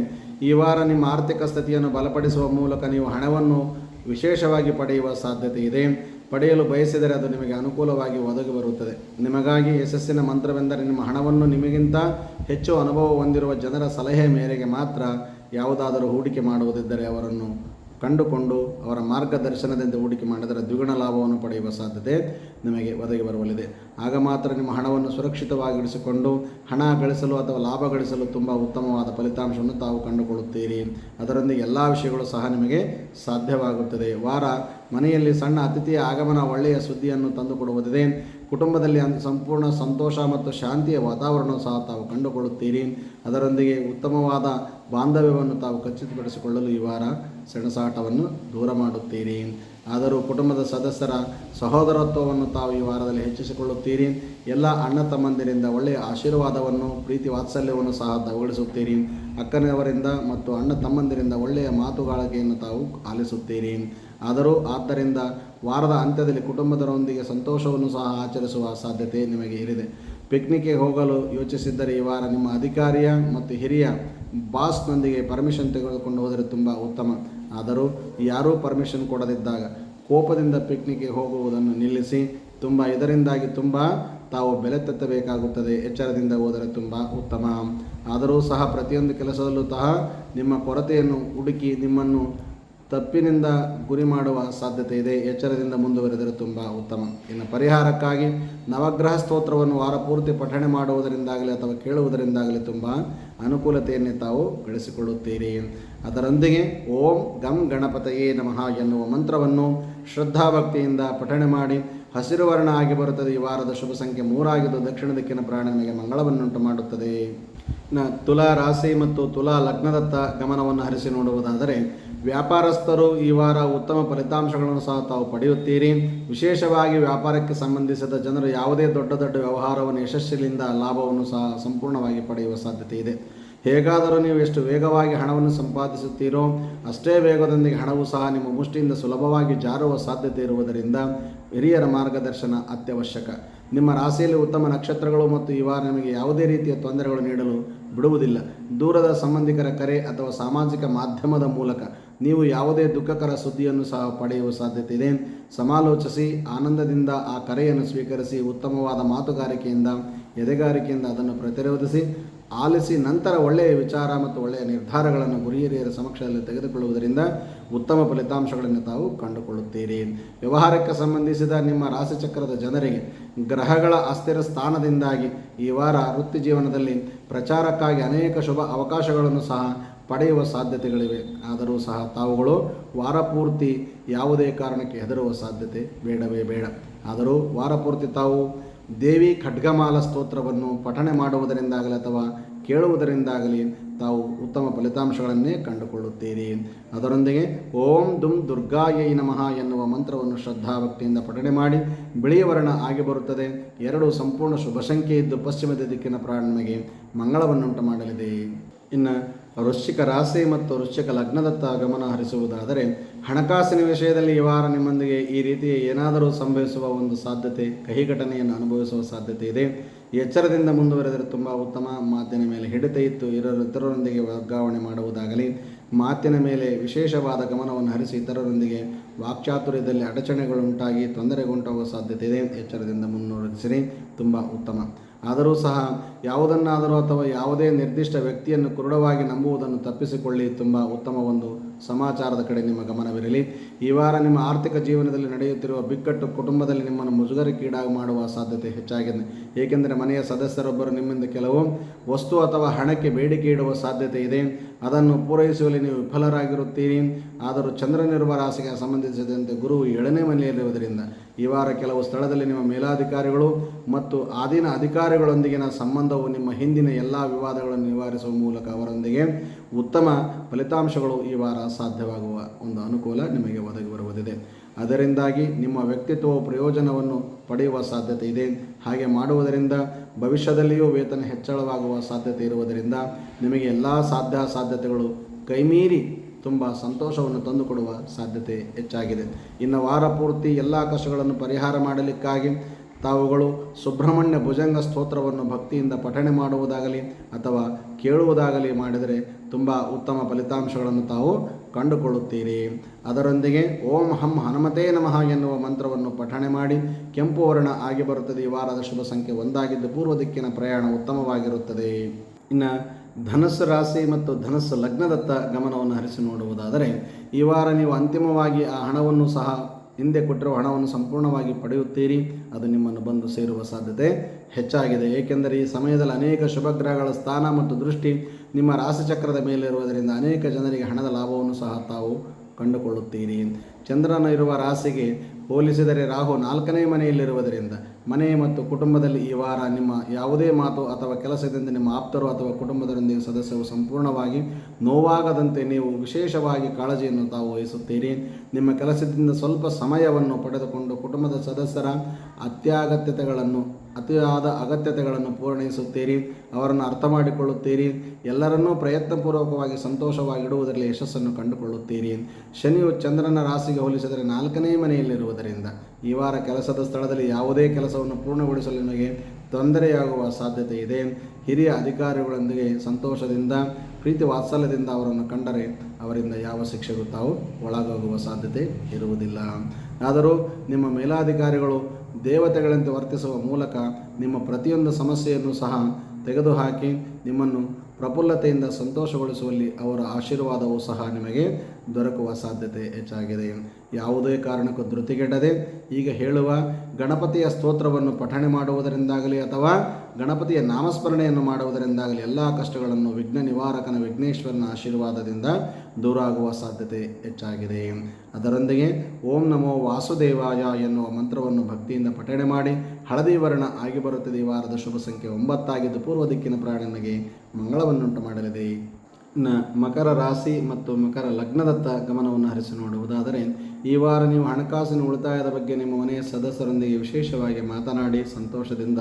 ಈ ವಾರ ನಿಮ್ಮ ಆರ್ಥಿಕ ಸ್ಥಿತಿಯನ್ನು ಬಲಪಡಿಸುವ ಮೂಲಕ ನೀವು ಹಣವನ್ನು ವಿಶೇಷವಾಗಿ ಪಡೆಯುವ ಸಾಧ್ಯತೆ ಇದೆ. ಪಡೆಯಲು ಬಯಸಿದರೆ ಅದು ನಿಮಗೆ ಅನುಕೂಲವಾಗಿ ಒದಗಿ ಬರುತ್ತದೆ. ನಿಮಗಾಗಿ ಯಶಸ್ಸಿನ ಮಂತ್ರವೆಂದರೆ ನಿಮ್ಮ ಹಣವನ್ನು ನಿಮಗಿಂತ ಹೆಚ್ಚು ಅನುಭವ ಹೊಂದಿರುವ ಜನರ ಸಲಹೆ ಮೇರೆಗೆ ಮಾತ್ರ ಯಾವುದಾದರೂ ಹೂಡಿಕೆ ಮಾಡುವುದಿದ್ದರೆ ಅವರನ್ನು ಕಂಡುಕೊಂಡು ಅವರ ಮಾರ್ಗದರ್ಶನದಿಂದ ಹೂಡಿಕೆ ಮಾಡಿದರೆ ದ್ವಿಗುಣ ಲಾಭವನ್ನು ಪಡೆಯುವ ಸಾಧ್ಯತೆ ನಿಮಗೆ ಒದಗಿ ಬರುವಲ್ಲಿದೆ. ಆಗ ಮಾತ್ರ ನಿಮ್ಮ ಹಣವನ್ನು ಸುರಕ್ಷಿತವಾಗಿರಿಸಿಕೊಂಡು ಹಣ ಗಳಿಸಲು ಅಥವಾ ಲಾಭ ಗಳಿಸಲು ತುಂಬ ಉತ್ತಮವಾದ ಫಲಿತಾಂಶವನ್ನು ತಾವು ಕಂಡುಕೊಳ್ಳುತ್ತೀರಿ. ಅದರೊಂದಿಗೆ ಎಲ್ಲ ವಿಷಯಗಳು ಸಹ ನಿಮಗೆ ಸಾಧ್ಯವಾಗುತ್ತದೆ. ವಾರ, ಮನೆಯಲ್ಲಿ ಸಣ್ಣ ಅತಿಥಿಯ ಆಗಮನ, ಒಳ್ಳೆಯ ಸುದ್ದಿಯನ್ನು ತಂದುಕೊಡುವುದಿದೆ. ಕುಟುಂಬದಲ್ಲಿ ಸಂಪೂರ್ಣ ಸಂತೋಷ ಮತ್ತು ಶಾಂತಿಯ ವಾತಾವರಣವನ್ನು ಸಹ ತಾವು ಕಂಡುಕೊಳ್ಳುತ್ತೀರಿ. ಅದರೊಂದಿಗೆ ಉತ್ತಮವಾದ ಬಾಂಧವ್ಯವನ್ನು ತಾವು ಖಚಿತಪಡಿಸಿಕೊಳ್ಳಲು ಈ ವಾರ ಸೆಣಸಾಟವನ್ನು ದೂರ ಮಾಡುತ್ತೀರಿ. ಆದರೂ ಕುಟುಂಬದ ಸದಸ್ಯರ ಸಹೋದರತ್ವವನ್ನು ತಾವು ಈ ವಾರದಲ್ಲಿ ಹೆಚ್ಚಿಸಿಕೊಳ್ಳುತ್ತೀರಿ. ಎಲ್ಲ ಅಣ್ಣ ತಮ್ಮಂದಿರಿಂದ ಒಳ್ಳೆಯ ಆಶೀರ್ವಾದವನ್ನು, ಪ್ರೀತಿ ವಾತ್ಸಲ್ಯವನ್ನು ಸಹ ತಗೊಳಿಸುತ್ತೀರಿ ಅಕ್ಕನವರಿಂದ ಮತ್ತು ಅಣ್ಣ ತಮ್ಮಂದಿರಿಂದ ಒಳ್ಳೆಯ ಮಾತುಗಾಳಿಕೆಯನ್ನು ತಾವು ಆಲಿಸುತ್ತೀರಿ. ಆದರೂ ಆದ್ದರಿಂದ ವಾರದ ಅಂತ್ಯದಲ್ಲಿ ಕುಟುಂಬದರೊಂದಿಗೆ ಸಂತೋಷವನ್ನು ಸಹ ಆಚರಿಸುವ ಸಾಧ್ಯತೆ ನಿಮಗೆ ಇರಿದೆ. ಪಿಕ್ನಿಕ್ಗೆ ಹೋಗಲು ಯೋಚಿಸಿದ್ದರೆ ಈ ವಾರ ನಿಮ್ಮ ಅಧಿಕಾರಿಯ ಮತ್ತು ಹಿರಿಯ ಬಾಸ್ನೊಂದಿಗೆ ಪರ್ಮಿಷನ್ ತೆಗೆದುಕೊಂಡು ಹೋದರೆ ತುಂಬ ಉತ್ತಮ. ಆದರೂ ಯಾರೂ ಪರ್ಮಿಷನ್ ಕೊಡದಿದ್ದಾಗ ಕೋಪದಿಂದ ಪಿಕ್ನಿಕ್ಗೆ ಹೋಗುವುದನ್ನು ನಿಲ್ಲಿಸಿ, ತುಂಬ ಇದರಿಂದಾಗಿ ತುಂಬ ತಾವು ಬೆಲೆ ತೆತ್ತಬೇಕಾಗುತ್ತದೆ. ಎಚ್ಚರದಿಂದ ಹೋದರೆ ತುಂಬ ಉತ್ತಮ. ಆದರೂ ಸಹ ಪ್ರತಿಯೊಂದು ಕೆಲಸದಲ್ಲೂ ಸಹ ನಿಮ್ಮ ಕೊರತೆಯನ್ನು ಹುಡುಕಿ ನಿಮ್ಮನ್ನು ತಪ್ಪಿನಿಂದ ಗುರಿ ಮಾಡುವ ಸಾಧ್ಯತೆ ಇದೆ. ಎಚ್ಚರದಿಂದ ಮುಂದುವರೆದರೆ ತುಂಬ ಉತ್ತಮ. ಇನ್ನು ಪರಿಹಾರಕ್ಕಾಗಿ ನವಗ್ರಹ ಸ್ತೋತ್ರವನ್ನು ವಾರ ಪೂರ್ತಿ ಪಠಣೆ ಮಾಡುವುದರಿಂದಾಗಲಿ ಅಥವಾ ಕೇಳುವುದರಿಂದಾಗಲಿ ತುಂಬ ಅನುಕೂಲತೆಯನ್ನೇ ತಾವು ಗಳಿಸಿಕೊಳ್ಳುತ್ತೀರಿ. ಅದರೊಂದಿಗೆ ಓಂ ಗಂ ಗಣಪತಯೇ ನಮಃ ಎನ್ನುವ ಮಂತ್ರವನ್ನು ಶ್ರದ್ಧಾಭಕ್ತಿಯಿಂದ ಪಠಣೆ ಮಾಡಿ ಹಸಿರು ವರ್ಣ ಆಗಿ ಬರುತ್ತದೆ. ಈ ವಾರದ ಶುಭ ಸಂಖ್ಯೆ ಮೂರಾಗಿದ್ದು ದಕ್ಷಿಣ ದಿಕ್ಕಿನ ಪ್ರಾಣ ನಿಮಗೆ ಮಂಗಳವನ್ನುಂಟು ಮಾಡುತ್ತದೆ. ತುಲಾ ರಾಶಿ ಮತ್ತು ತುಲಾ ಲಗ್ನದತ್ತ ಗಮನವನ್ನು ಹರಿಸಿ ನೋಡುವುದಾದರೆ ವ್ಯಾಪಾರಸ್ಥರು ಈ ವಾರ ಉತ್ತಮ ಫಲಿತಾಂಶಗಳನ್ನು ಸಹ ತಾವು ಪಡೆಯುತ್ತೀರಿ. ವಿಶೇಷವಾಗಿ ವ್ಯಾಪಾರಕ್ಕೆ ಸಂಬಂಧಿಸಿದ ಜನರು ಯಾವುದೇ ದೊಡ್ಡ ದೊಡ್ಡ ವ್ಯವಹಾರವನ್ನು ಯಶಸ್ಸಿನಿಂದ ಲಾಭವನ್ನು ಸಹ ಸಂಪೂರ್ಣವಾಗಿ ಪಡೆಯುವ ಸಾಧ್ಯತೆ ಇದೆ. ಹೇಗಾದರೂ ನೀವು ಎಷ್ಟು ವೇಗವಾಗಿ ಹಣವನ್ನು ಸಂಪಾದಿಸುತ್ತೀರೋ, ಅಷ್ಟೇ ವೇಗದೊಂದಿಗೆ ಹಣವು ಸಹ ನಿಮ್ಮ ಮುಷ್ಟಿಯಿಂದ ಸುಲಭವಾಗಿ ಜಾರುವ ಸಾಧ್ಯತೆ ಇರುವುದರಿಂದ ಹಿರಿಯರ ಮಾರ್ಗದರ್ಶನ ಅತ್ಯವಶ್ಯಕ. ನಿಮ್ಮ ರಾಶಿಯಲ್ಲಿ ಉತ್ತಮ ನಕ್ಷತ್ರಗಳು ಮತ್ತು ಈ ವಾರ ನಿಮಗೆ ಯಾವುದೇ ರೀತಿಯ ತೊಂದರೆಗಳು ನೀಡಲು ಬಿಡುವುದಿಲ್ಲ. ದೂರದ ಸಂಬಂಧಿಕರ ಕರೆ ಅಥವಾ ಸಾಮಾಜಿಕ ಮಾಧ್ಯಮದ ಮೂಲಕ ನೀವು ಯಾವುದೇ ದುಃಖಕರ ಸುದ್ದಿಯನ್ನು ಸಹ ಪಡೆಯುವ ಸಾಧ್ಯತೆ ಇದೆ. ಸಮಾಲೋಚಿಸಿ, ಆನಂದದಿಂದ ಆ ಕರೆಯನ್ನು ಸ್ವೀಕರಿಸಿ, ಉತ್ತಮವಾದ ಮಾತುಗಾರಿಕೆಯಿಂದ, ಎದೆಗಾರಿಕೆಯಿಂದ ಅದನ್ನು ಪ್ರತಿರೋಧಿಸಿ, ಆಲಿಸಿ ನಂತರ ಒಳ್ಳೆಯ ವಿಚಾರ ಮತ್ತು ಒಳ್ಳೆಯ ನಿರ್ಧಾರಗಳನ್ನು ಗುರಿ ಹಿರಿಯರ ಸಮಕ್ಷದಲ್ಲಿ ತೆಗೆದುಕೊಳ್ಳುವುದರಿಂದ ಉತ್ತಮ ಫಲಿತಾಂಶಗಳನ್ನು ತಾವು ಕಂಡುಕೊಳ್ಳುತ್ತೀರಿ. ವ್ಯವಹಾರಕ್ಕೆ ಸಂಬಂಧಿಸಿದ ನಿಮ್ಮ ರಾಶಿಚಕ್ರದ ಜನರಿಗೆ ಗ್ರಹಗಳ ಅಸ್ಥಿರ ಸ್ಥಾನದಿಂದಾಗಿ ಈ ವಾರ ವೃತ್ತಿ ಜೀವನದಲ್ಲಿ ಪ್ರಚಾರಕ್ಕಾಗಿ ಅನೇಕ ಶುಭ ಅವಕಾಶಗಳನ್ನು ಸಹ ಪಡೆಯುವ ಸಾಧ್ಯತೆಗಳಿವೆ. ಆದರೂ ಸಹ ತಾವುಗಳು ವಾರಪೂರ್ತಿ ಯಾವುದೇ ಕಾರಣಕ್ಕೆ ಹೆದರುವ ಸಾಧ್ಯತೆ ಬೇಡವೇ ಬೇಡ. ಆದರೂ ವಾರಪೂರ್ತಿ ತಾವು ದೇವಿ ಖಡ್ಗಮಾಲ ಸ್ತೋತ್ರವನ್ನು ಪಠಣೆ ಮಾಡುವುದರಿಂದಾಗಲಿ ಅಥವಾ ಕೇಳುವುದರಿಂದಾಗಲಿ ತಾವು ಉತ್ತಮ ಫಲಿತಾಂಶಗಳನ್ನೇ ಕಂಡುಕೊಳ್ಳುತ್ತೀರಿ. ಅದರೊಂದಿಗೆ ಓಂ ದುಂ ದುರ್ಗಾಯೈ ನಮಃ ಎನ್ನುವ ಮಂತ್ರವನ್ನು ಶ್ರದ್ಧಾಭಕ್ತಿಯಿಂದ ಪಠಣೆ ಮಾಡಿ ಬಿಳಿಯ ವರ್ಣ ಆಗಿ ಬರುತ್ತದೆ. ಎರಡು ಸಂಪೂರ್ಣ ಶುಭ ಇದ್ದು ಪಶ್ಚಿಮದ ದಿಕ್ಕಿನ ಪ್ರಾಣ ನಿಮಗೆ ಮಂಗಳವನ್ನುಂಟು ಮಾಡಲಿದೆ. ಇನ್ನು ವೃಶ್ಚಿಕ ರಾಶಿ ಮತ್ತು ವೃಶ್ಚಿಕ ಲಗ್ನದತ್ತ ಗಮನ ಹರಿಸುವುದಾದರೆ, ಹಣಕಾಸಿನ ವಿಷಯದಲ್ಲಿ ಈ ವಾರ ನಿಮ್ಮೊಂದಿಗೆ ಈ ರೀತಿ ಏನಾದರೂ ಸಂಭವಿಸುವ ಒಂದು ಸಾಧ್ಯತೆ ಕಹಿ ಘಟನೆಯನ್ನು ಅನುಭವಿಸುವ ಸಾಧ್ಯತೆ ಇದೆ. ಎಚ್ಚರದಿಂದ ಮುಂದುವರೆದರೆ ತುಂಬ ಉತ್ತಮ. ಮಾತಿನ ಮೇಲೆ ಹಿಡಿತ ಇತ್ತು. ಇತರ ಇತರರೊಂದಿಗೆ ವರ್ಗಾವಣೆ ಮಾಡುವುದಾಗಲಿ, ಮಾತಿನ ಮೇಲೆ ವಿಶೇಷವಾದ ಗಮನವನ್ನು ಹರಿಸಿ ಇತರರೊಂದಿಗೆ ವಾಕ್ಚಾತುರ್ಯದಲ್ಲಿ ಅಡಚಣೆಗಳುಂಟಾಗಿ ತೊಂದರೆಗುಂಟಾಗುವ ಸಾಧ್ಯತೆ ಇದೆ. ಎಚ್ಚರದಿಂದ ಮುನ್ನಡೆಸಿರಿ ತುಂಬ ಉತ್ತಮ. ಆದರೂ ಸಹ ಯಾವುದನ್ನಾದರೂ ಅಥವಾ ಯಾವುದೇ ನಿರ್ದಿಷ್ಟ ವ್ಯಕ್ತಿಯನ್ನು ಕುರುಡವಾಗಿ ನಂಬುವುದನ್ನು ತಪ್ಪಿಸಿಕೊಳ್ಳಿ ತುಂಬ ಉತ್ತಮ ಒಂದು ಸಮಾಚಾರದ ಕಡೆ ನಿಮ್ಮ ಗಮನವಿರಲಿ. ಈ ವಾರ ನಿಮ್ಮ ಆರ್ಥಿಕ ಜೀವನದಲ್ಲಿ ನಡೆಯುತ್ತಿರುವ ಬಿಕ್ಕಟ್ಟು ಕುಟುಂಬದಲ್ಲಿ ನಿಮ್ಮನ್ನು ಮುಜುಗರಕ್ಕೀಡಾಗಿ ಮಾಡುವ ಸಾಧ್ಯತೆ ಹೆಚ್ಚಾಗಿದೆ. ಏಕೆಂದರೆ ಮನೆಯ ಸದಸ್ಯರೊಬ್ಬರು ನಿಮ್ಮಿಂದ ಕೆಲವು ವಸ್ತು ಅಥವಾ ಹಣಕ್ಕೆ ಬೇಡಿಕೆ ಇಡುವ ಸಾಧ್ಯತೆ ಇದೆ. ಅದನ್ನು ಪೂರೈಸುವಲ್ಲಿ ನೀವು ವಿಫಲರಾಗಿರುತ್ತೀರಿ. ಆದರೂ ಚಂದ್ರನಿರುವ ರಾಶಿಗೆ ಸಂಬಂಧಿಸಿದಂತೆ ಗುರು ಏಳನೇ ಮನೆಯಲ್ಲಿರುವುದರಿಂದ ಈ ವಾರ ಕೆಲವು ಸ್ಥಳದಲ್ಲಿ ನಿಮ್ಮ ಮೇಲಾಧಿಕಾರಿಗಳು ಮತ್ತು ಆಧೀನ ಅಧಿಕಾರಿಗಳೊಂದಿಗಿನ ಸಂಬಂಧವು ನಿಮ್ಮ ಹಿಂದಿನ ಎಲ್ಲ ವಿವಾದಗಳನ್ನು ನಿವಾರಿಸುವ ಮೂಲಕ ಅವರೊಂದಿಗೆ ಉತ್ತಮ ಫಲಿತಾಂಶಗಳು ಈ ವಾರ ಸಾಧ್ಯವಾಗುವ ಒಂದು ಅನುಕೂಲ ನಿಮಗೆ ಒದಗಿ ಬರುವುದಿದೆ. ಅದರಿಂದಾಗಿ ನಿಮ್ಮ ವ್ಯಕ್ತಿತ್ವವು ಪ್ರಯೋಜನವನ್ನು ಪಡೆಯುವ ಸಾಧ್ಯತೆ ಇದೆ. ಹಾಗೆ ಮಾಡುವುದರಿಂದ ಭವಿಷ್ಯದಲ್ಲಿಯೂ ವೇತನ ಹೆಚ್ಚಳವಾಗುವ ಸಾಧ್ಯತೆ ಇರುವುದರಿಂದ ನಿಮಗೆ ಎಲ್ಲ ಸಾಧ್ಯ ಸಾಧ್ಯತೆಗಳು ಕೈಮೀರಿ ತುಂಬ ಸಂತೋಷವನ್ನು ತಂದುಕೊಡುವ ಸಾಧ್ಯತೆ ಹೆಚ್ಚಾಗಿದೆ. ಇನ್ನು ವಾರ ಪೂರ್ತಿ ಎಲ್ಲ ಕಷ್ಟಗಳನ್ನು ಪರಿಹಾರ ಮಾಡಲಿಕ್ಕಾಗಿ ತಾವುಗಳು ಸುಬ್ರಹ್ಮಣ್ಯ ಭುಜಂಗ ಸ್ತೋತ್ರವನ್ನು ಭಕ್ತಿಯಿಂದ ಪಠಣೆ ಮಾಡುವುದಾಗಲಿ ಅಥವಾ ಕೇಳುವುದಾಗಲಿ ಮಾಡಿದರೆ ತುಂಬ ಉತ್ತಮ ಫಲಿತಾಂಶಗಳನ್ನು ತಾವು ಕಂಡುಕೊಳ್ಳುತ್ತೀರಿ. ಅದರೊಂದಿಗೆ ಓಂ ಹಂ ಹನುಮತೇ ನಮಃ ಎನ್ನುವ ಮಂತ್ರವನ್ನು ಪಠಣೆ ಮಾಡಿ ಕೆಂಪು ವರ್ಣ ಆಗಿ ಬರುತ್ತದೆ. ಈ ವಾರದ ಶುಭ ಸಂಖ್ಯೆ ಒಂದಾಗಿದ್ದು ಪೂರ್ವ ದಿಕ್ಕಿನ ಪ್ರಯಾಣ ಉತ್ತಮವಾಗಿರುತ್ತದೆ. ಇನ್ನು ಧನಸ್ಸು ರಾಶಿ ಮತ್ತು ಧನಸ್ಸು ಲಗ್ನದತ್ತ ಗಮನವನ್ನು ಹರಿಸಿ ನೋಡುವುದಾದರೆ ಈ ವಾರ ನೀವು ಅಂತಿಮವಾಗಿ ಆ ಹಣವನ್ನು ಸಹ ಹಿಂದೆ ಕೊಟ್ಟಿರುವ ಹಣವನ್ನು ಸಂಪೂರ್ಣವಾಗಿ ಪಡೆಯುತ್ತೀರಿ, ಅದು ನಿಮ್ಮನ್ನು ಬಂದು ಸೇರುವ ಸಾಧ್ಯತೆ ಹೆಚ್ಚಾಗಿದೆ. ಏಕೆಂದರೆ ಈ ಸಮಯದಲ್ಲಿ ಅನೇಕ ಶುಭಗ್ರಹಗಳ ಸ್ಥಾನ ಮತ್ತು ದೃಷ್ಟಿ ನಿಮ್ಮ ರಾಶಿಚಕ್ರದ ಮೇಲಿರುವುದರಿಂದ ಅನೇಕ ಜನರಿಗೆ ಹಣದ ಲಾಭವನ್ನು ಸಹ ತಾವು ಕಂಡುಕೊಳ್ಳುತ್ತೀರಿ. ಚಂದ್ರನ ಇರುವ ರಾಶಿಗೆ ಹೋಲಿಸಿದರೆ ರಾಹು ನಾಲ್ಕನೇ ಮನೆಯಲ್ಲಿರುವುದರಿಂದ ಮನೆ ಮತ್ತು ಕುಟುಂಬದಲ್ಲಿ ಈ ವಾರ ನಿಮ್ಮ ಯಾವುದೇ ಮಾತು ಅಥವಾ ಕೆಲಸದಿಂದ ನಿಮ್ಮ ಆಪ್ತರು ಅಥವಾ ಕುಟುಂಬದರೊಂದಿಗೆ ಸದಸ್ಯರು ಸಂಪೂರ್ಣವಾಗಿ ನೋವಾಗದಂತೆ ನೀವು ವಿಶೇಷವಾಗಿ ಕಾಳಜಿಯನ್ನು ತಾವು ವಹಿಸುತ್ತೀರಿ. ನಿಮ್ಮ ಕೆಲಸದಿಂದ ಸ್ವಲ್ಪ ಸಮಯವನ್ನು ಪಡೆದುಕೊಂಡು ಕುಟುಂಬದ ಸದಸ್ಯರ ಅತ್ಯಗತ್ಯತೆಗಳನ್ನು, ಅತಿಯಾದ ಅಗತ್ಯತೆಗಳನ್ನು ಪೂರ್ಣಿಸುತ್ತೀರಿ ಅವರನ್ನು ಅರ್ಥ ಮಾಡಿಕೊಳ್ಳುತ್ತೀರಿ. ಎಲ್ಲರನ್ನೂ ಪ್ರಯತ್ನಪೂರ್ವಕವಾಗಿ ಸಂತೋಷವಾಗಿಡುವುದರಲ್ಲಿ ಯಶಸ್ಸನ್ನು ಕಂಡುಕೊಳ್ಳುತ್ತೀರಿ. ಶನಿಯು ಚಂದ್ರನ ರಾಶಿಗೆ ಹೋಲಿಸಿದರೆ ನಾಲ್ಕನೇ ಮನೆಯಲ್ಲಿರುವುದರಿಂದ ಈ ವಾರ ಕೆಲಸದ ಸ್ಥಳದಲ್ಲಿ ಯಾವುದೇ ಕೆಲಸವನ್ನು ಪೂರ್ಣಗೊಳಿಸಲು ನಿಮಗೆ ತೊಂದರೆಯಾಗುವ ಸಾಧ್ಯತೆ ಇದೆ. ಹಿರಿಯ ಅಧಿಕಾರಿಗಳೊಂದಿಗೆ ಸಂತೋಷದಿಂದ, ಪ್ರೀತಿ ವಾತ್ಸಲ್ಯದಿಂದ ಅವರನ್ನು ಕಂಡರೆ ಅವರಿಂದ ಯಾವ ಶಿಕ್ಷೆಗೂ ತಾವು ಒಳಗಾಗುವ ಸಾಧ್ಯತೆ ಇರುವುದಿಲ್ಲ. ಆದರೂ ನಿಮ್ಮ ಮೇಲಾಧಿಕಾರಿಗಳು ದೇವತೆಗಳಂತೆ ವರ್ತಿಸುವ ಮೂಲಕ ನಿಮ್ಮ ಪ್ರತಿಯೊಂದು ಸಮಸ್ಯೆಯನ್ನು ಸಹ ತೆಗೆದುಹಾಕಿ ನಿಮ್ಮನ್ನು ಪ್ರಫುಲ್ಲತೆಯಿಂದ ಸಂತೋಷಗೊಳಿಸುವಲ್ಲಿ ಅವರ ಆಶೀರ್ವಾದವೂ ಸಹ ನಿಮಗೆ ದೊರಕುವ ಸಾಧ್ಯತೆ ಹೆಚ್ಚಾಗಿದೆ. ಯಾವುದೇ ಕಾರಣಕ್ಕೂ ಧೃತಿಗೆಡದೆ, ಈಗ ಹೇಳುವ ಗಣಪತಿಯ ಸ್ತೋತ್ರವನ್ನು ಪಠಣೆ ಮಾಡುವುದರಿಂದಾಗಲಿ ಅಥವಾ ಗಣಪತಿಯ ನಾಮಸ್ಮರಣೆಯನ್ನು ಮಾಡುವುದರಿಂದಾಗಲಿ ಎಲ್ಲ ಕಷ್ಟಗಳನ್ನು ವಿಘ್ನ ನಿವಾರಕನ ವಿಘ್ನೇಶ್ವರನ ಆಶೀರ್ವಾದದಿಂದ ದೂರಾಗುವ ಸಾಧ್ಯತೆ ಹೆಚ್ಚಾಗಿದೆ. ಅದರೊಂದಿಗೆ ಓಂ ನಮೋ ವಾಸುದೇವಾಯ ಎನ್ನುವ ಮಂತ್ರವನ್ನು ಭಕ್ತಿಯಿಂದ ಪಠಣೆ ಮಾಡಿ ಹಳದಿ ವರ್ಣ ಆಗಿ ಬರುತ್ತದೆ. ಈ ವಾರದ ಶುಭ ಸಂಖ್ಯೆ ಒಂಬತ್ತಾಗಿದ್ದು ಪೂರ್ವ ದಿಕ್ಕಿನ ಪ್ರಾಣನಿಗೆ ಮಂಗಳವನ್ನುಂಟು ಮಾಡಲಿದೆ. ನ ಮಕರ ರಾಶಿ ಮತ್ತು ಮಕರ ಲಗ್ನದತ್ತ ಗಮನವನ್ನು ಹರಿಸಿ ನೋಡುವುದಾದರೆ ಈ ವಾರ ನೀವು ಹಣಕಾಸಿನ ಉಳಿತಾಯದ ಬಗ್ಗೆ ನಿಮ್ಮ ಮನೆಯ ಸದಸ್ಯರೊಂದಿಗೆ ವಿಶೇಷವಾಗಿ ಮಾತನಾಡಿ ಸಂತೋಷದಿಂದ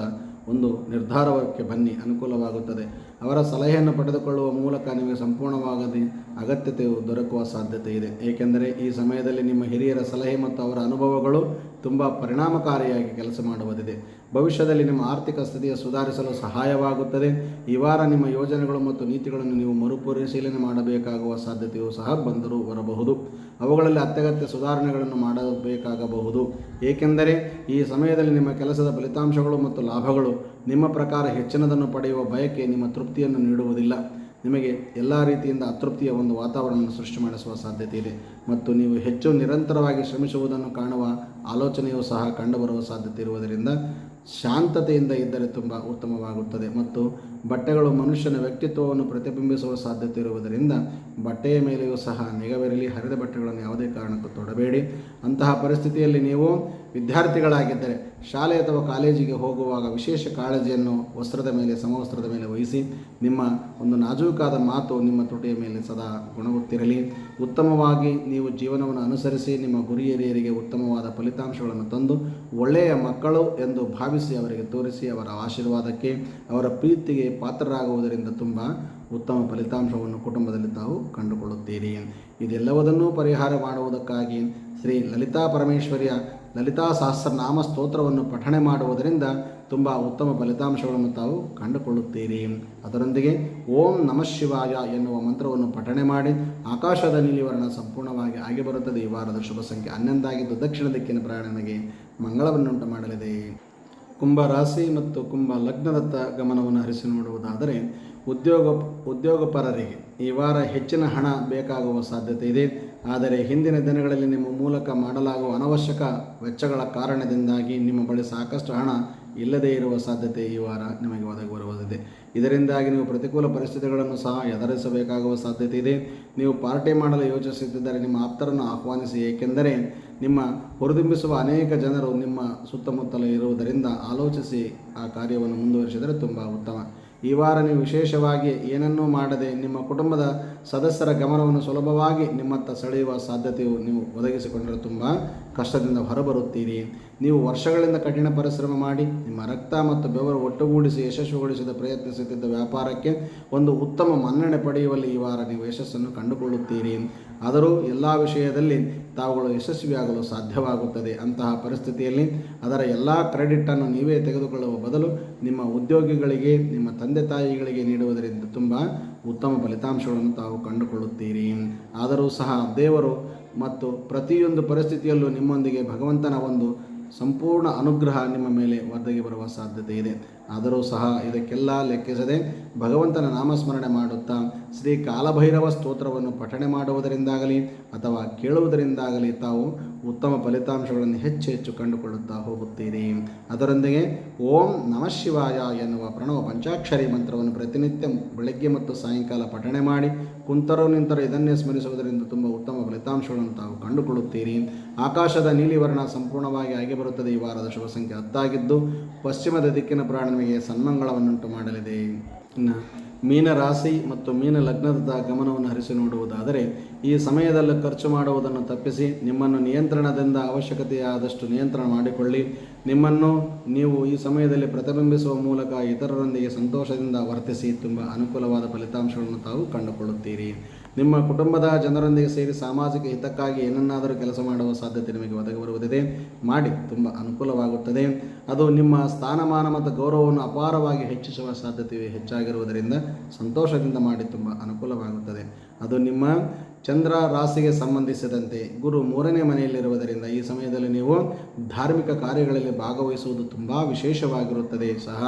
ಒಂದು ನಿರ್ಧಾರಕ್ಕೆ ಬನ್ನಿ. ಅನುಕೂಲವಾಗುತ್ತದೆ. ಅವರ ಸಲಹೆಯನ್ನು ಪಡೆದುಕೊಳ್ಳುವ ಮೂಲಕ ನಿಮಗೆ ಸಂಪೂರ್ಣವಾಗದೆ ಅಗತ್ಯತೆಯು ದೊರಕುವ ಸಾಧ್ಯತೆ ಇದೆ. ಏಕೆಂದರೆ ಈ ಸಮಯದಲ್ಲಿ ನಿಮ್ಮ ಹಿರಿಯರ ಸಲಹೆ ಮತ್ತು ಅವರ ಅನುಭವಗಳು ತುಂಬ ಪರಿಣಾಮಕಾರಿಯಾಗಿ ಕೆಲಸ ಮಾಡುವುದಿದೆ. ಭವಿಷ್ಯದಲ್ಲಿ ನಿಮ್ಮ ಆರ್ಥಿಕ ಸ್ಥಿತಿಯ ಸುಧಾರಿಸಲು ಸಹಾಯವಾಗುತ್ತದೆ. ಈ ವಾರ ನಿಮ್ಮ ಯೋಜನೆಗಳು ಮತ್ತು ನೀತಿಗಳನ್ನು ನೀವು ಮರುಪರಿಶೀಲನೆ ಮಾಡಬೇಕಾಗುವ ಸಾಧ್ಯತೆಯು ಸಹ ಬಂದರೂ ಬರಬಹುದು. ಅವುಗಳಲ್ಲಿ ಅತ್ಯಗತ್ಯ ಸುಧಾರಣೆಗಳನ್ನು ಮಾಡಬೇಕಾಗಬಹುದು. ಏಕೆಂದರೆ ಈ ಸಮಯದಲ್ಲಿ ನಿಮ್ಮ ಕೆಲಸದ ಫಲಿತಾಂಶಗಳು ಮತ್ತು ಲಾಭಗಳು ನಿಮ್ಮ ಪ್ರಕಾರ ಹೆಚ್ಚಿನದನ್ನು ಪಡೆಯುವ ಬಯಕೆ ನಿಮ್ಮ ತೃಪ್ತಿಯನ್ನು ನೀಡುವುದಿಲ್ಲ. ನಿಮಗೆ ಎಲ್ಲ ರೀತಿಯಿಂದ ಅತೃಪ್ತಿಯ ಒಂದು ವಾತಾವರಣವನ್ನು ಸೃಷ್ಟಿ ಮಾಡಿಸುವ ಸಾಧ್ಯತೆ ಇದೆ. ಮತ್ತು ನೀವು ಹೆಚ್ಚು ನಿರಂತರವಾಗಿ ಶ್ರಮಿಸುವುದನ್ನು ಕಾಣುವ ಆಲೋಚನೆಯು ಸಹ ಕಂಡುಬರುವ ಸಾಧ್ಯತೆ ಇರುವುದರಿಂದ ಶಾಂತತೆಯಿಂದ ಇದ್ದರೆ ತುಂಬ ಉತ್ತಮವಾಗುತ್ತದೆ. ಮತ್ತು ಬಟ್ಟೆಗಳು ಮನುಷ್ಯನ ವ್ಯಕ್ತಿತ್ವವನ್ನು ಪ್ರತಿಬಿಂಬಿಸುವ ಸಾಧ್ಯತೆ ಇರುವುದರಿಂದ ಬಟ್ಟೆಯ ಮೇಲೆಯೂ ಸಹ ನಿಗವಿರಲಿ, ಹರಿದ ಬಟ್ಟೆಗಳನ್ನು ಯಾವುದೇ ಕಾರಣಕ್ಕೂ ತೊಡಬೇಡಿ. ಅಂತಹ ಪರಿಸ್ಥಿತಿಯಲ್ಲಿ ನೀವು ವಿದ್ಯಾರ್ಥಿಗಳಾಗಿದ್ದರೆ ಶಾಲೆ ಅಥವಾ ಕಾಲೇಜಿಗೆ ಹೋಗುವಾಗ ವಿಶೇಷ ಕಾಳಜಿಯನ್ನು ವಸ್ತ್ರದ ಮೇಲೆ, ಸಮವಸ್ತ್ರದ ಮೇಲೆ ವಹಿಸಿ ನಿಮ್ಮ ಒಂದು ನಾಜೂಕಾದ ಮಾತು ನಿಮ್ಮ ತುಟಿಯ ಮೇಲೆ ಸದಾ ಗುಣಗುತ್ತಿರಲಿ ಉತ್ತಮವಾಗಿ ನೀವು ಜೀವನವನ್ನು ಅನುಸರಿಸಿ ನಿಮ್ಮ ಗುರಿ ಹಿರಿಯರಿಗೆ ಉತ್ತಮವಾದ ಫಲಿತಾಂಶಗಳನ್ನು ತಂದು ಒಳ್ಳೆಯ ಮಕ್ಕಳು ಎಂದು ಭಾವಿಸಿ ಅವರಿಗೆ ತೋರಿಸಿ ಅವರ ಆಶೀರ್ವಾದಕ್ಕೆ, ಅವರ ಪ್ರೀತಿಗೆ ಪಾತ್ರರಾಗುವುದರಿಂದ ತುಂಬ ಉತ್ತಮ ಫಲಿತಾಂಶವನ್ನು ಕುಟುಂಬದಲ್ಲಿ ತಾವು ಕಂಡುಕೊಳ್ಳುತ್ತೀರಿ. ಇದೆಲ್ಲವನ್ನೂ ಪರಿಹಾರ ಮಾಡುವುದಕ್ಕಾಗಿ ಶ್ರೀ ಲಲಿತಾ ಪರಮೇಶ್ವರಿಯ ಲಲಿತಾ ಸಹಸ್ರನಾಮ ಸ್ತೋತ್ರವನ್ನು ಪಠಣೆ ಮಾಡುವುದರಿಂದ ತುಂಬ ಉತ್ತಮ ಫಲಿತಾಂಶಗಳನ್ನು ತಾವು ಕಂಡುಕೊಳ್ಳುತ್ತೀರಿ. ಅದರೊಂದಿಗೆ ಓಂ ನಮಃ ಶಿವಾಯ ಎನ್ನುವ ಮಂತ್ರವನ್ನು ಪಠಣೆ ಮಾಡಿ ಆಕಾಶದ ನೀಲಿವರ್ಣ ಸಂಪೂರ್ಣವಾಗಿ ಆಗಿ ಬರುತ್ತದೆ. ಈ ವಾರದ ಶುಭ ಸಂಖ್ಯೆ ಹನ್ನೊಂದಾಗಿದ್ದು ದಕ್ಷಿಣ ದಿಕ್ಕಿನ ಪ್ರಯಾಣನಿಗೆ ಮಂಗಳವನ್ನುಂಟು ಮಾಡಲಿದೆ. ಕುಂಭ ರಾಶಿ ಮತ್ತು ಕುಂಭ ಲಗ್ನದತ್ತ ಗಮನವನ್ನು ಹರಿಸಿ ನೋಡುವುದಾದರೆ ಉದ್ಯೋಗ, ಉದ್ಯೋಗಪರರಿಗೆ ಈ ವಾರ ಹೆಚ್ಚಿನ ಹಣ ಬೇಕಾಗುವ ಸಾಧ್ಯತೆ ಇದೆ. ಆದರೆ ಹಿಂದಿನ ದಿನಗಳಲ್ಲಿ ನಿಮ್ಮ ಮೂಲಕ ಮಾಡಲಾಗುವ ಅನವಶ್ಯಕ ವೆಚ್ಚಗಳ ಕಾರಣದಿಂದಾಗಿ ನಿಮ್ಮ ಬಳಿ ಸಾಕಷ್ಟು ಹಣ ಇಲ್ಲದೇ ಇರುವ ಸಾಧ್ಯತೆ ಈ ವಾರ ನಿಮಗೆ ಒದಗಿ ಬರುವುದಿದೆ ಇದರಿಂದಾಗಿ ನೀವು ಪ್ರತಿಕೂಲ ಪರಿಸ್ಥಿತಿಗಳನ್ನು ಸಹ ಎದುರಿಸಬೇಕಾಗುವ ಸಾಧ್ಯತೆ ಇದೆ. ನೀವು ಪಾರ್ಟಿ ಮಾಡಲು ಯೋಚಿಸುತ್ತಿದ್ದರೆ ನಿಮ್ಮ ಆಪ್ತರನ್ನು ಆಹ್ವಾನಿಸಿ, ಏಕೆಂದರೆ ನಿಮ್ಮ ಹುರಿದುಂಬಿಸುವ ಅನೇಕ ಜನರು ನಿಮ್ಮ ಸುತ್ತಮುತ್ತಲೇ ಇರುವುದರಿಂದ ಆಲೋಚಿಸಿ ಆ ಕಾರ್ಯವನ್ನು ಮುಂದುವರಿಸಿದರೆ ತುಂಬ ಉತ್ತಮ. ಈ ವಾರ ನೀವು ವಿಶೇಷವಾಗಿ ಏನನ್ನೂ ಮಾಡದೆ ನಿಮ್ಮ ಕುಟುಂಬದ ಸದಸ್ಯರ ಗಮನವನ್ನು ಸುಲಭವಾಗಿ ನಿಮ್ಮತ್ತ ಸೆಳೆಯುವ ಸಾಧ್ಯತೆಯು ನೀವು ಒದಗಿಸಿಕೊಂಡರೆ ತುಂಬ ಕಷ್ಟದಿಂದ ಹೊರಬರುತ್ತೀರಿ. ನೀವು ವರ್ಷಗಳಿಂದ ಕಠಿಣ ಪರಿಶ್ರಮ ಮಾಡಿ, ನಿಮ್ಮ ರಕ್ತ ಮತ್ತು ಬೆವರು ಒಟ್ಟುಗೂಡಿಸಿ ಯಶಸ್ವಿಗೊಳಿಸಿದ ಪ್ರಯತ್ನಿಸುತ್ತಿದ್ದ ವ್ಯಾಪಾರಕ್ಕೆ ಒಂದು ಉತ್ತಮ ಮನ್ನಣೆ ಪಡೆಯುವಲ್ಲಿ ಈ ವಾರ ನೀವು ಯಶಸ್ಸನ್ನು ಕಂಡುಕೊಳ್ಳುತ್ತೀರಿ. ಆದರೂ ಎಲ್ಲ ವಿಷಯದಲ್ಲಿ ತಾವುಗಳು ಯಶಸ್ವಿಯಾಗಲು ಸಾಧ್ಯವಾಗುತ್ತದೆ ಅಂತಹ ಪರಿಸ್ಥಿತಿಯಲ್ಲಿ ಅದರ ಎಲ್ಲ ಕ್ರೆಡಿಟನ್ನು ನೀವೇ ತೆಗೆದುಕೊಳ್ಳುವ ಬದಲು ನಿಮ್ಮ ಉದ್ಯೋಗಿಗಳಿಗೆ, ನಿಮ್ಮ ತಂದೆ ತಾಯಿಗಳಿಗೆ ನೀಡುವುದರಿಂದ ತುಂಬ ಉತ್ತಮ ಫಲಿತಾಂಶಗಳನ್ನು ತಾವು ಕಂಡುಕೊಳ್ಳುತ್ತೀರಿ. ಆದರೂ ಸಹ ದೇವರು ಮತ್ತು ಪ್ರತಿಯೊಂದು ಪರಿಸ್ಥಿತಿಯಲ್ಲೂ ನಿಮ್ಮೊಂದಿಗೆ ಭಗವಂತನ ಒಂದು ಸಂಪೂರ್ಣ ಅನುಗ್ರಹ ನಿಮ್ಮ ಮೇಲೆ ಒದಗಿ ಬರುವ ಸಾಧ್ಯತೆ ಇದೆ. ಆದರೂ ಸಹ ಇದಕ್ಕೆಲ್ಲ ಲೆಕ್ಕಿಸದೆ ಭಗವಂತನ ನಾಮಸ್ಮರಣೆ ಮಾಡುತ್ತಾ ಶ್ರೀ ಕಾಲಭೈರವ ಸ್ತೋತ್ರವನ್ನು ಪಠಣೆ ಮಾಡುವುದರಿಂದಾಗಲಿ ಅಥವಾ ಕೇಳುವುದರಿಂದಾಗಲಿ ತಾವು ಉತ್ತಮ ಫಲಿತಾಂಶಗಳನ್ನು ಹೆಚ್ಚು ಹೆಚ್ಚು ಕಂಡುಕೊಳ್ಳುತ್ತಾ ಹೋಗುತ್ತೀರಿ. ಅದರೊಂದಿಗೆ ಓಂ ನಮಃ ಶಿವಾಯ ಎನ್ನುವ ಪ್ರಣವ ಪಂಚಾಕ್ಷರಿ ಮಂತ್ರವನ್ನು ಪ್ರತಿನಿತ್ಯ ಬೆಳಗ್ಗೆ ಮತ್ತು ಸಾಯಂಕಾಲ ಪಠಣೆ ಮಾಡಿ ಕುಂತರೋ ನಿಂತರೋ ಇದನ್ನೇ ಸ್ಮರಿಸುವುದರಿಂದ ತುಂಬ ಉತ್ತಮ ಫಲಿತಾಂಶಗಳನ್ನು ತಾವು ಕಂಡುಕೊಳ್ಳುತ್ತೀರಿ. ಆಕಾಶದ ನೀಲಿವರ್ಣ ಸಂಪೂರ್ಣವಾಗಿ ಆಗಿ ಬರುತ್ತದೆ. ಈ ವಾರದ ಶುಭ ಸಂಖ್ಯೆ ಹತ್ತಾಗಿದ್ದು ಪಶ್ಚಿಮದ ದಿಕ್ಕಿನ ಪ್ರಾಣನಿಗೆ ಸನ್ಮಂಗಳವನ್ನುಂಟು ಮಾಡಲಿದೆ. ಮೀನ ರಾಶಿ ಮತ್ತು ಮೀನ ಲಗ್ನದ ಗಮನವನ್ನು ಹರಿಸಿ ನೋಡುವುದಾದರೆ, ಈ ಸಮಯದಲ್ಲಿ ಖರ್ಚು ಮಾಡುವುದನ್ನು ತಪ್ಪಿಸಿ, ನಿಮ್ಮನ್ನು ನಿಯಂತ್ರಣದಿಂದ ಅವಶ್ಯಕತೆಯಾದಷ್ಟು ನಿಯಂತ್ರಣ ಮಾಡಿಕೊಳ್ಳಿ. ನಿಮ್ಮನ್ನು ನೀವು ಈ ಸಮಯದಲ್ಲಿ ಪ್ರತಿಬಿಂಬಿಸುವ ಮೂಲಕ ಇತರರೊಂದಿಗೆ ಸಂತೋಷದಿಂದ ವರ್ತಿಸಿ, ತುಂಬ ಅನುಕೂಲವಾದ ಫಲಿತಾಂಶಗಳನ್ನು ತಾವು ಕಂಡುಕೊಳ್ಳುತ್ತೀರಿ. ನಿಮ್ಮ ಕುಟುಂಬದ ಜನರೊಂದಿಗೆ ಸೇರಿ ಸಾಮಾಜಿಕ ಹಿತಕ್ಕಾಗಿ ಏನನ್ನಾದರೂ ಕೆಲಸ ಮಾಡುವ ಸಾಧ್ಯತೆ ನಿಮಗೆ ಒದಗಿ ಬರುವುದಿದೆ. ಮಾಡಿ, ತುಂಬ ಅನುಕೂಲವಾಗುತ್ತದೆ. ಅದು ನಿಮ್ಮ ಸ್ಥಾನಮಾನ ಮತ್ತು ಗೌರವವನ್ನು ಅಪಾರವಾಗಿ ಹೆಚ್ಚಿಸುವ ಸಾಧ್ಯತೆಯು ಹೆಚ್ಚಾಗಿರುವುದರಿಂದ ಸಂತೋಷದಿಂದ ಮಾಡಿ ತುಂಬ ಅನುಕೂಲವಾಗುತ್ತದೆ. ಅದು ನಿಮ್ಮ ಚಂದ್ರ ರಾಶಿಗೆ ಸಂಬಂಧಿಸಿದಂತೆ ಗುರು ಮೂರನೇ ಮನೆಯಲ್ಲಿರುವುದರಿಂದ ಈ ಸಮಯದಲ್ಲಿ ನೀವು ಧಾರ್ಮಿಕ ಕಾರ್ಯಗಳಲ್ಲಿ ಭಾಗವಹಿಸುವುದು ತುಂಬ ವಿಶೇಷವಾಗಿರುತ್ತದೆ. ಸಹ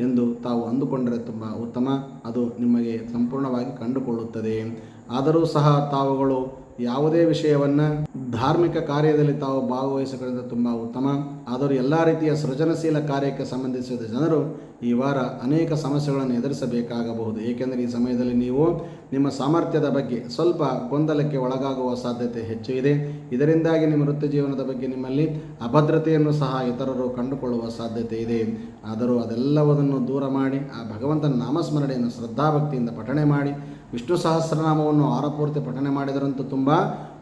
ಎಂದು ತಾವು ಅಂದುಕೊಂಡರೆ ತುಂಬ ಉತ್ತಮ. ಅದು ನಿಮಗೆ ಸಂಪೂರ್ಣವಾಗಿ ಕಂಡುಕೊಳ್ಳುತ್ತದೆ. ಆದರೂ ಸಹ ತಾವುಗಳು ಯಾವುದೇ ವಿಷಯವನ್ನು ಧಾರ್ಮಿಕ ಕಾರ್ಯದಲ್ಲಿ ತಾವು ಭಾಗವಹಿಸುವುದರಿಂದ ತುಂಬ ಉತ್ತಮ. ಆದರೂ ಎಲ್ಲ ರೀತಿಯ ಸೃಜನಶೀಲ ಕಾರ್ಯಕ್ಕೆ ಸಂಬಂಧಿಸಿದ ಜನರು ಈ ವಾರ ಅನೇಕ ಸಮಸ್ಯೆಗಳನ್ನು ಎದುರಿಸಬೇಕಾಗಬಹುದು. ಏಕೆಂದರೆ ಈ ಸಮಯದಲ್ಲಿ ನೀವು ನಿಮ್ಮ ಸಾಮರ್ಥ್ಯದ ಬಗ್ಗೆ ಸ್ವಲ್ಪ ಗೊಂದಲಕ್ಕೆ ಒಳಗಾಗುವ ಸಾಧ್ಯತೆ ಹೆಚ್ಚು ಇದೆ. ಇದರಿಂದಾಗಿ ನಿಮ್ಮ ವೃತ್ತಿ ಜೀವನದ ಬಗ್ಗೆ ನಿಮ್ಮಲ್ಲಿ ಅಭದ್ರತೆಯನ್ನು ಸಹ ಇತರರು ಕಂಡುಕೊಳ್ಳುವ ಸಾಧ್ಯತೆ ಇದೆ. ಆದರೂ ಅದೆಲ್ಲವನ್ನು ದೂರ ಮಾಡಿ ಆ ಭಗವಂತನ ನಾಮಸ್ಮರಣೆಯನ್ನು ಶ್ರದ್ಧಾಭಕ್ತಿಯಿಂದ ಪಠಣೆ ಮಾಡಿ. ವಿಷ್ಣು ಸಹಸ್ರನಾಮವನ್ನು ಆರಪೂರ್ತಿ ಪಠನೆ ಮಾಡಿದರಂತೂ ತುಂಬ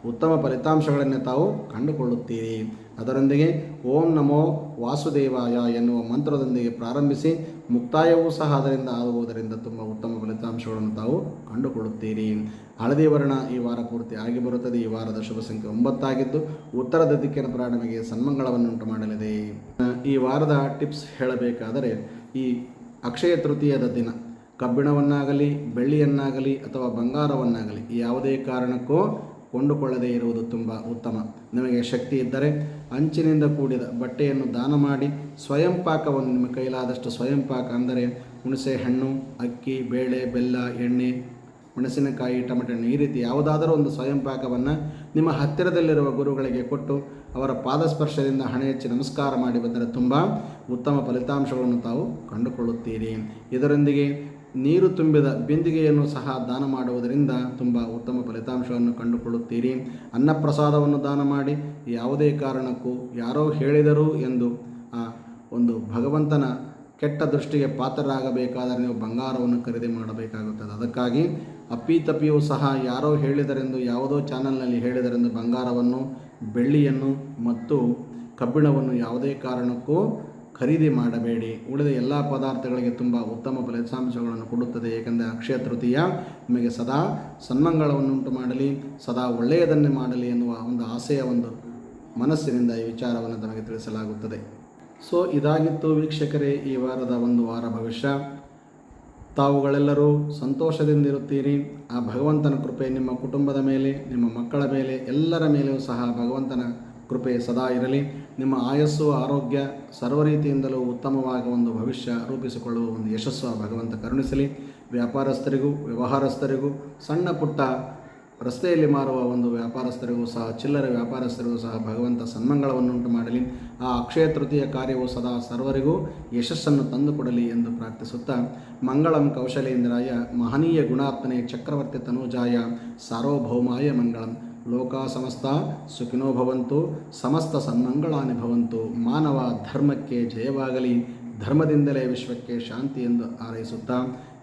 ಉತ್ತಮ ಫಲಿತಾಂಶಗಳನ್ನು ತಾವು ಕಂಡುಕೊಳ್ಳುತ್ತೀರಿ. ಅದರೊಂದಿಗೆ ಓಂ ನಮೋ ವಾಸುದೇವಾಯ ಎನ್ನುವ ಮಂತ್ರದೊಂದಿಗೆ ಪ್ರಾರಂಭಿಸಿ ಮುಕ್ತಾಯವೂ ಸಹ ಅದರಿಂದ ಆಗುವುದರಿಂದ ತುಂಬ ಉತ್ತಮ ಫಲಿತಾಂಶಗಳನ್ನು ತಾವು ಕಂಡುಕೊಳ್ಳುತ್ತೀರಿ. ಹಳದಿ ವರ್ಣ ಈ ವಾರ ಪೂರ್ತಿ ಆಗಿ ಬರುತ್ತದೆ. ಈ ವಾರದ ಶುಭ ಸಂಖ್ಯೆ ಒಂಬತ್ತಾಗಿದ್ದು ಉತ್ತರದ ದಿಕ್ಕಿನ ಪ್ರಾರಂಭಿಗೆ ಸನ್ಮಂಗಳವನ್ನುಂಟು ಮಾಡಲಿದೆ. ಈ ವಾರದ ಟಿಪ್ಸ್ ಹೇಳಬೇಕಾದರೆ ಈ ಅಕ್ಷಯ ತೃತೀಯದ ದಿನ ಕಬ್ಬಿಣವನ್ನಾಗಲಿ, ಬೆಳ್ಳಿಯನ್ನಾಗಲಿ ಅಥವಾ ಬಂಗಾರವನ್ನಾಗಲಿ ಯಾವುದೇ ಕಾರಣಕ್ಕೂ ಕೊಂಡುಕೊಳ್ಳದೇ ಇರುವುದು ತುಂಬ ಉತ್ತಮ. ನಿಮಗೆ ಶಕ್ತಿ ಇದ್ದರೆ ಅಂಚಿನಿಂದ ಕೂಡಿದ ಬಟ್ಟೆಯನ್ನು ದಾನ ಮಾಡಿ ಸ್ವಯಂ ಪಾಕವನ್ನು ನಿಮ್ಮ ಕೈಲಾದಷ್ಟು ಸ್ವಯಂ ಪಾಕ ಅಂದರೆ ಹುಣಸೆ ಹಣ್ಣು ಅಕ್ಕಿ, ಬೇಳೆ, ಬೆಲ್ಲ, ಎಣ್ಣೆ ಮೆಣಸಿನಕಾಯಿ ಟೊಮೆಟೊ ಹಣ್ಣು ಈ ರೀತಿ ಯಾವುದಾದರೂ ಒಂದು ಸ್ವಯಂ ಪಾಕವನ್ನು ನಿಮ್ಮ ಹತ್ತಿರದಲ್ಲಿರುವ ಗುರುಗಳಿಗೆ ಕೊಟ್ಟು ಅವರ ಪಾದಸ್ಪರ್ಶದಿಂದ ಹಣೆ ಹೆಚ್ಚಿ ನಮಸ್ಕಾರ ಮಾಡಿ ಬಂದರೆ ತುಂಬ ಉತ್ತಮ ಫಲಿತಾಂಶಗಳನ್ನು ತಾವು ಕಂಡುಕೊಳ್ಳುತ್ತೀರಿ. ಇದರೊಂದಿಗೆ ನೀರು ತುಂಬಿದ ಬಿಂದಿಗೆಯನ್ನು ಸಹ ದಾನ ಮಾಡುವುದರಿಂದ ತುಂಬ ಉತ್ತಮ ಫಲಿತಾಂಶವನ್ನು ಕಂಡುಕೊಳ್ಳುತ್ತೀರಿ. ಅನ್ನಪ್ರಸಾದವನ್ನು ದಾನ ಮಾಡಿ ಯಾವುದೇ ಕಾರಣಕ್ಕೂ ಯಾರೋ ಹೇಳಿದರು ಎಂದು ಆ ಒಂದು ಭಗವಂತನ ಕೆಟ್ಟ ದೃಷ್ಟಿಗೆ ಪಾತ್ರರಾಗಬೇಕಾದರೆ ನೀವು ಬಂಗಾರವನ್ನು ಖರೀದಿ ಮಾಡಬೇಕಾಗುತ್ತದೆ. ಅದಕ್ಕಾಗಿ ಅಪ್ಪಿತಪ್ಪಿಯೂ ಸಹ ಯಾರೋ ಹೇಳಿದರೆಂದು ಯಾವುದೋ ಚಾನಲ್ನಲ್ಲಿ ಹೇಳಿದರೆಂದು ಬಂಗಾರವನ್ನು, ಬೆಳ್ಳಿಯನ್ನು ಮತ್ತು ಕಬ್ಬಿಣವನ್ನು ಯಾವುದೇ ಕಾರಣಕ್ಕೂ ಖರೀದಿ ಮಾಡಬೇಡಿ. ಉಳಿದ ಎಲ್ಲ ಪದಾರ್ಥಗಳಿಗೆ ತುಂಬ ಉತ್ತಮ ಫಲಿತಾಂಶಗಳನ್ನು ಕೊಡುತ್ತದೆ. ಏಕೆಂದರೆ ಅಕ್ಷಯ ತೃತೀಯ ನಿಮಗೆ ಸದಾ ಸನ್ಮಂಗಳವನ್ನುಂಟು ಮಾಡಲಿ, ಸದಾ ಒಳ್ಳೆಯದನ್ನೇ ಮಾಡಲಿ ಎನ್ನುವ ಒಂದು ಆಸೆಯ ಒಂದು ಮನಸ್ಸಿನಿಂದ ಈ ವಿಚಾರವನ್ನು ತಮಗೆ ತಿಳಿಸಲಾಗುತ್ತದೆ. ಸೊ ಇದಾಗಿತ್ತು ವೀಕ್ಷಕರೇ ಈ ವಾರದ ಒಂದು ವಾರ ಭವಿಷ್ಯ. ತಾವುಗಳೆಲ್ಲರೂ ಸಂತೋಷದಿಂದಿರುತ್ತೀರಿ ಆ ಭಗವಂತನ ಕೃಪೆ ನಿಮ್ಮ ಕುಟುಂಬದ ಮೇಲೆ, ನಿಮ್ಮ ಮಕ್ಕಳ ಮೇಲೆ, ಎಲ್ಲರ ಮೇಲೆಯೂ ಸಹ ಭಗವಂತನ ಕೃಪೆ ಸದಾ ಇರಲಿ. ನಿಮ್ಮ ಆಯಸ್ಸು, ಆರೋಗ್ಯ ಸರ್ವ ರೀತಿಯಿಂದಲೂ ಉತ್ತಮವಾಗಿ ಒಂದು ಭವಿಷ್ಯ ರೂಪಿಸಿಕೊಳ್ಳುವ ಒಂದು ಯಶಸ್ಸು ಭಗವಂತ ಕರುಣಿಸಲಿ. ವ್ಯಾಪಾರಸ್ಥರಿಗೂ, ವ್ಯವಹಾರಸ್ಥರಿಗೂ, ಸಣ್ಣ ಪುಟ್ಟ ರಸ್ತೆಯಲ್ಲಿ ಮಾರುವ ಒಂದು ವ್ಯಾಪಾರಸ್ಥರಿಗೂ ಸಹ, ಚಿಲ್ಲರೆ ವ್ಯಾಪಾರಸ್ಥರಿಗೂ ಸಹ ಭಗವಂತ ಸನ್ಮಂಗಳವನ್ನುಂಟು ಮಾಡಲಿ. ಆ ಅಕ್ಷಯ ತೃತೀಯ ಕಾರ್ಯವು ಸದಾ ಸರ್ವರಿಗೂ ಯಶಸ್ಸನ್ನು ತಂದುಕೊಡಲಿ ಎಂದು ಪ್ರಾರ್ಥಿಸುತ್ತಾ, ಮಂಗಳಂ ಕೌಶಲೇಂದ್ರಾಯ ಮಹನೀಯ ಗುಣಾತ್ಮನೆ ಚಕ್ರವರ್ತಿ ತನುಜಾಯ ಸಾರ್ವಭೌಮಾಯ ಮಂಗಳಂ. ಲೋಕ ಸಮಸ್ತ ಸುಖಿನೋ ಭವಂತು, ಸಮಸ್ತ ಸನ್ಮಂಗಳಾನಿ ಭವಂತು, ಮಾನವ ಧರ್ಮಕ್ಕೆ ಜಯವಾಗಲಿ, ಧರ್ಮದಿಂದಲೇ ವಿಶ್ವಕ್ಕೆ ಶಾಂತಿ ಎಂದು ಹಾರೈಸುತ್ತಾ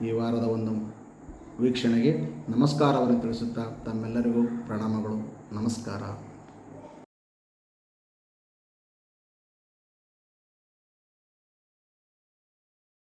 ಈ ವಾರದ ಒಂದು ವೀಕ್ಷಣೆಗೆ ನಮಸ್ಕಾರವನ್ನು ತಿಳಿಸುತ್ತಾ ತಮ್ಮೆಲ್ಲರಿಗೂ ಪ್ರಣಾಮಗಳು. ನಮಸ್ಕಾರ.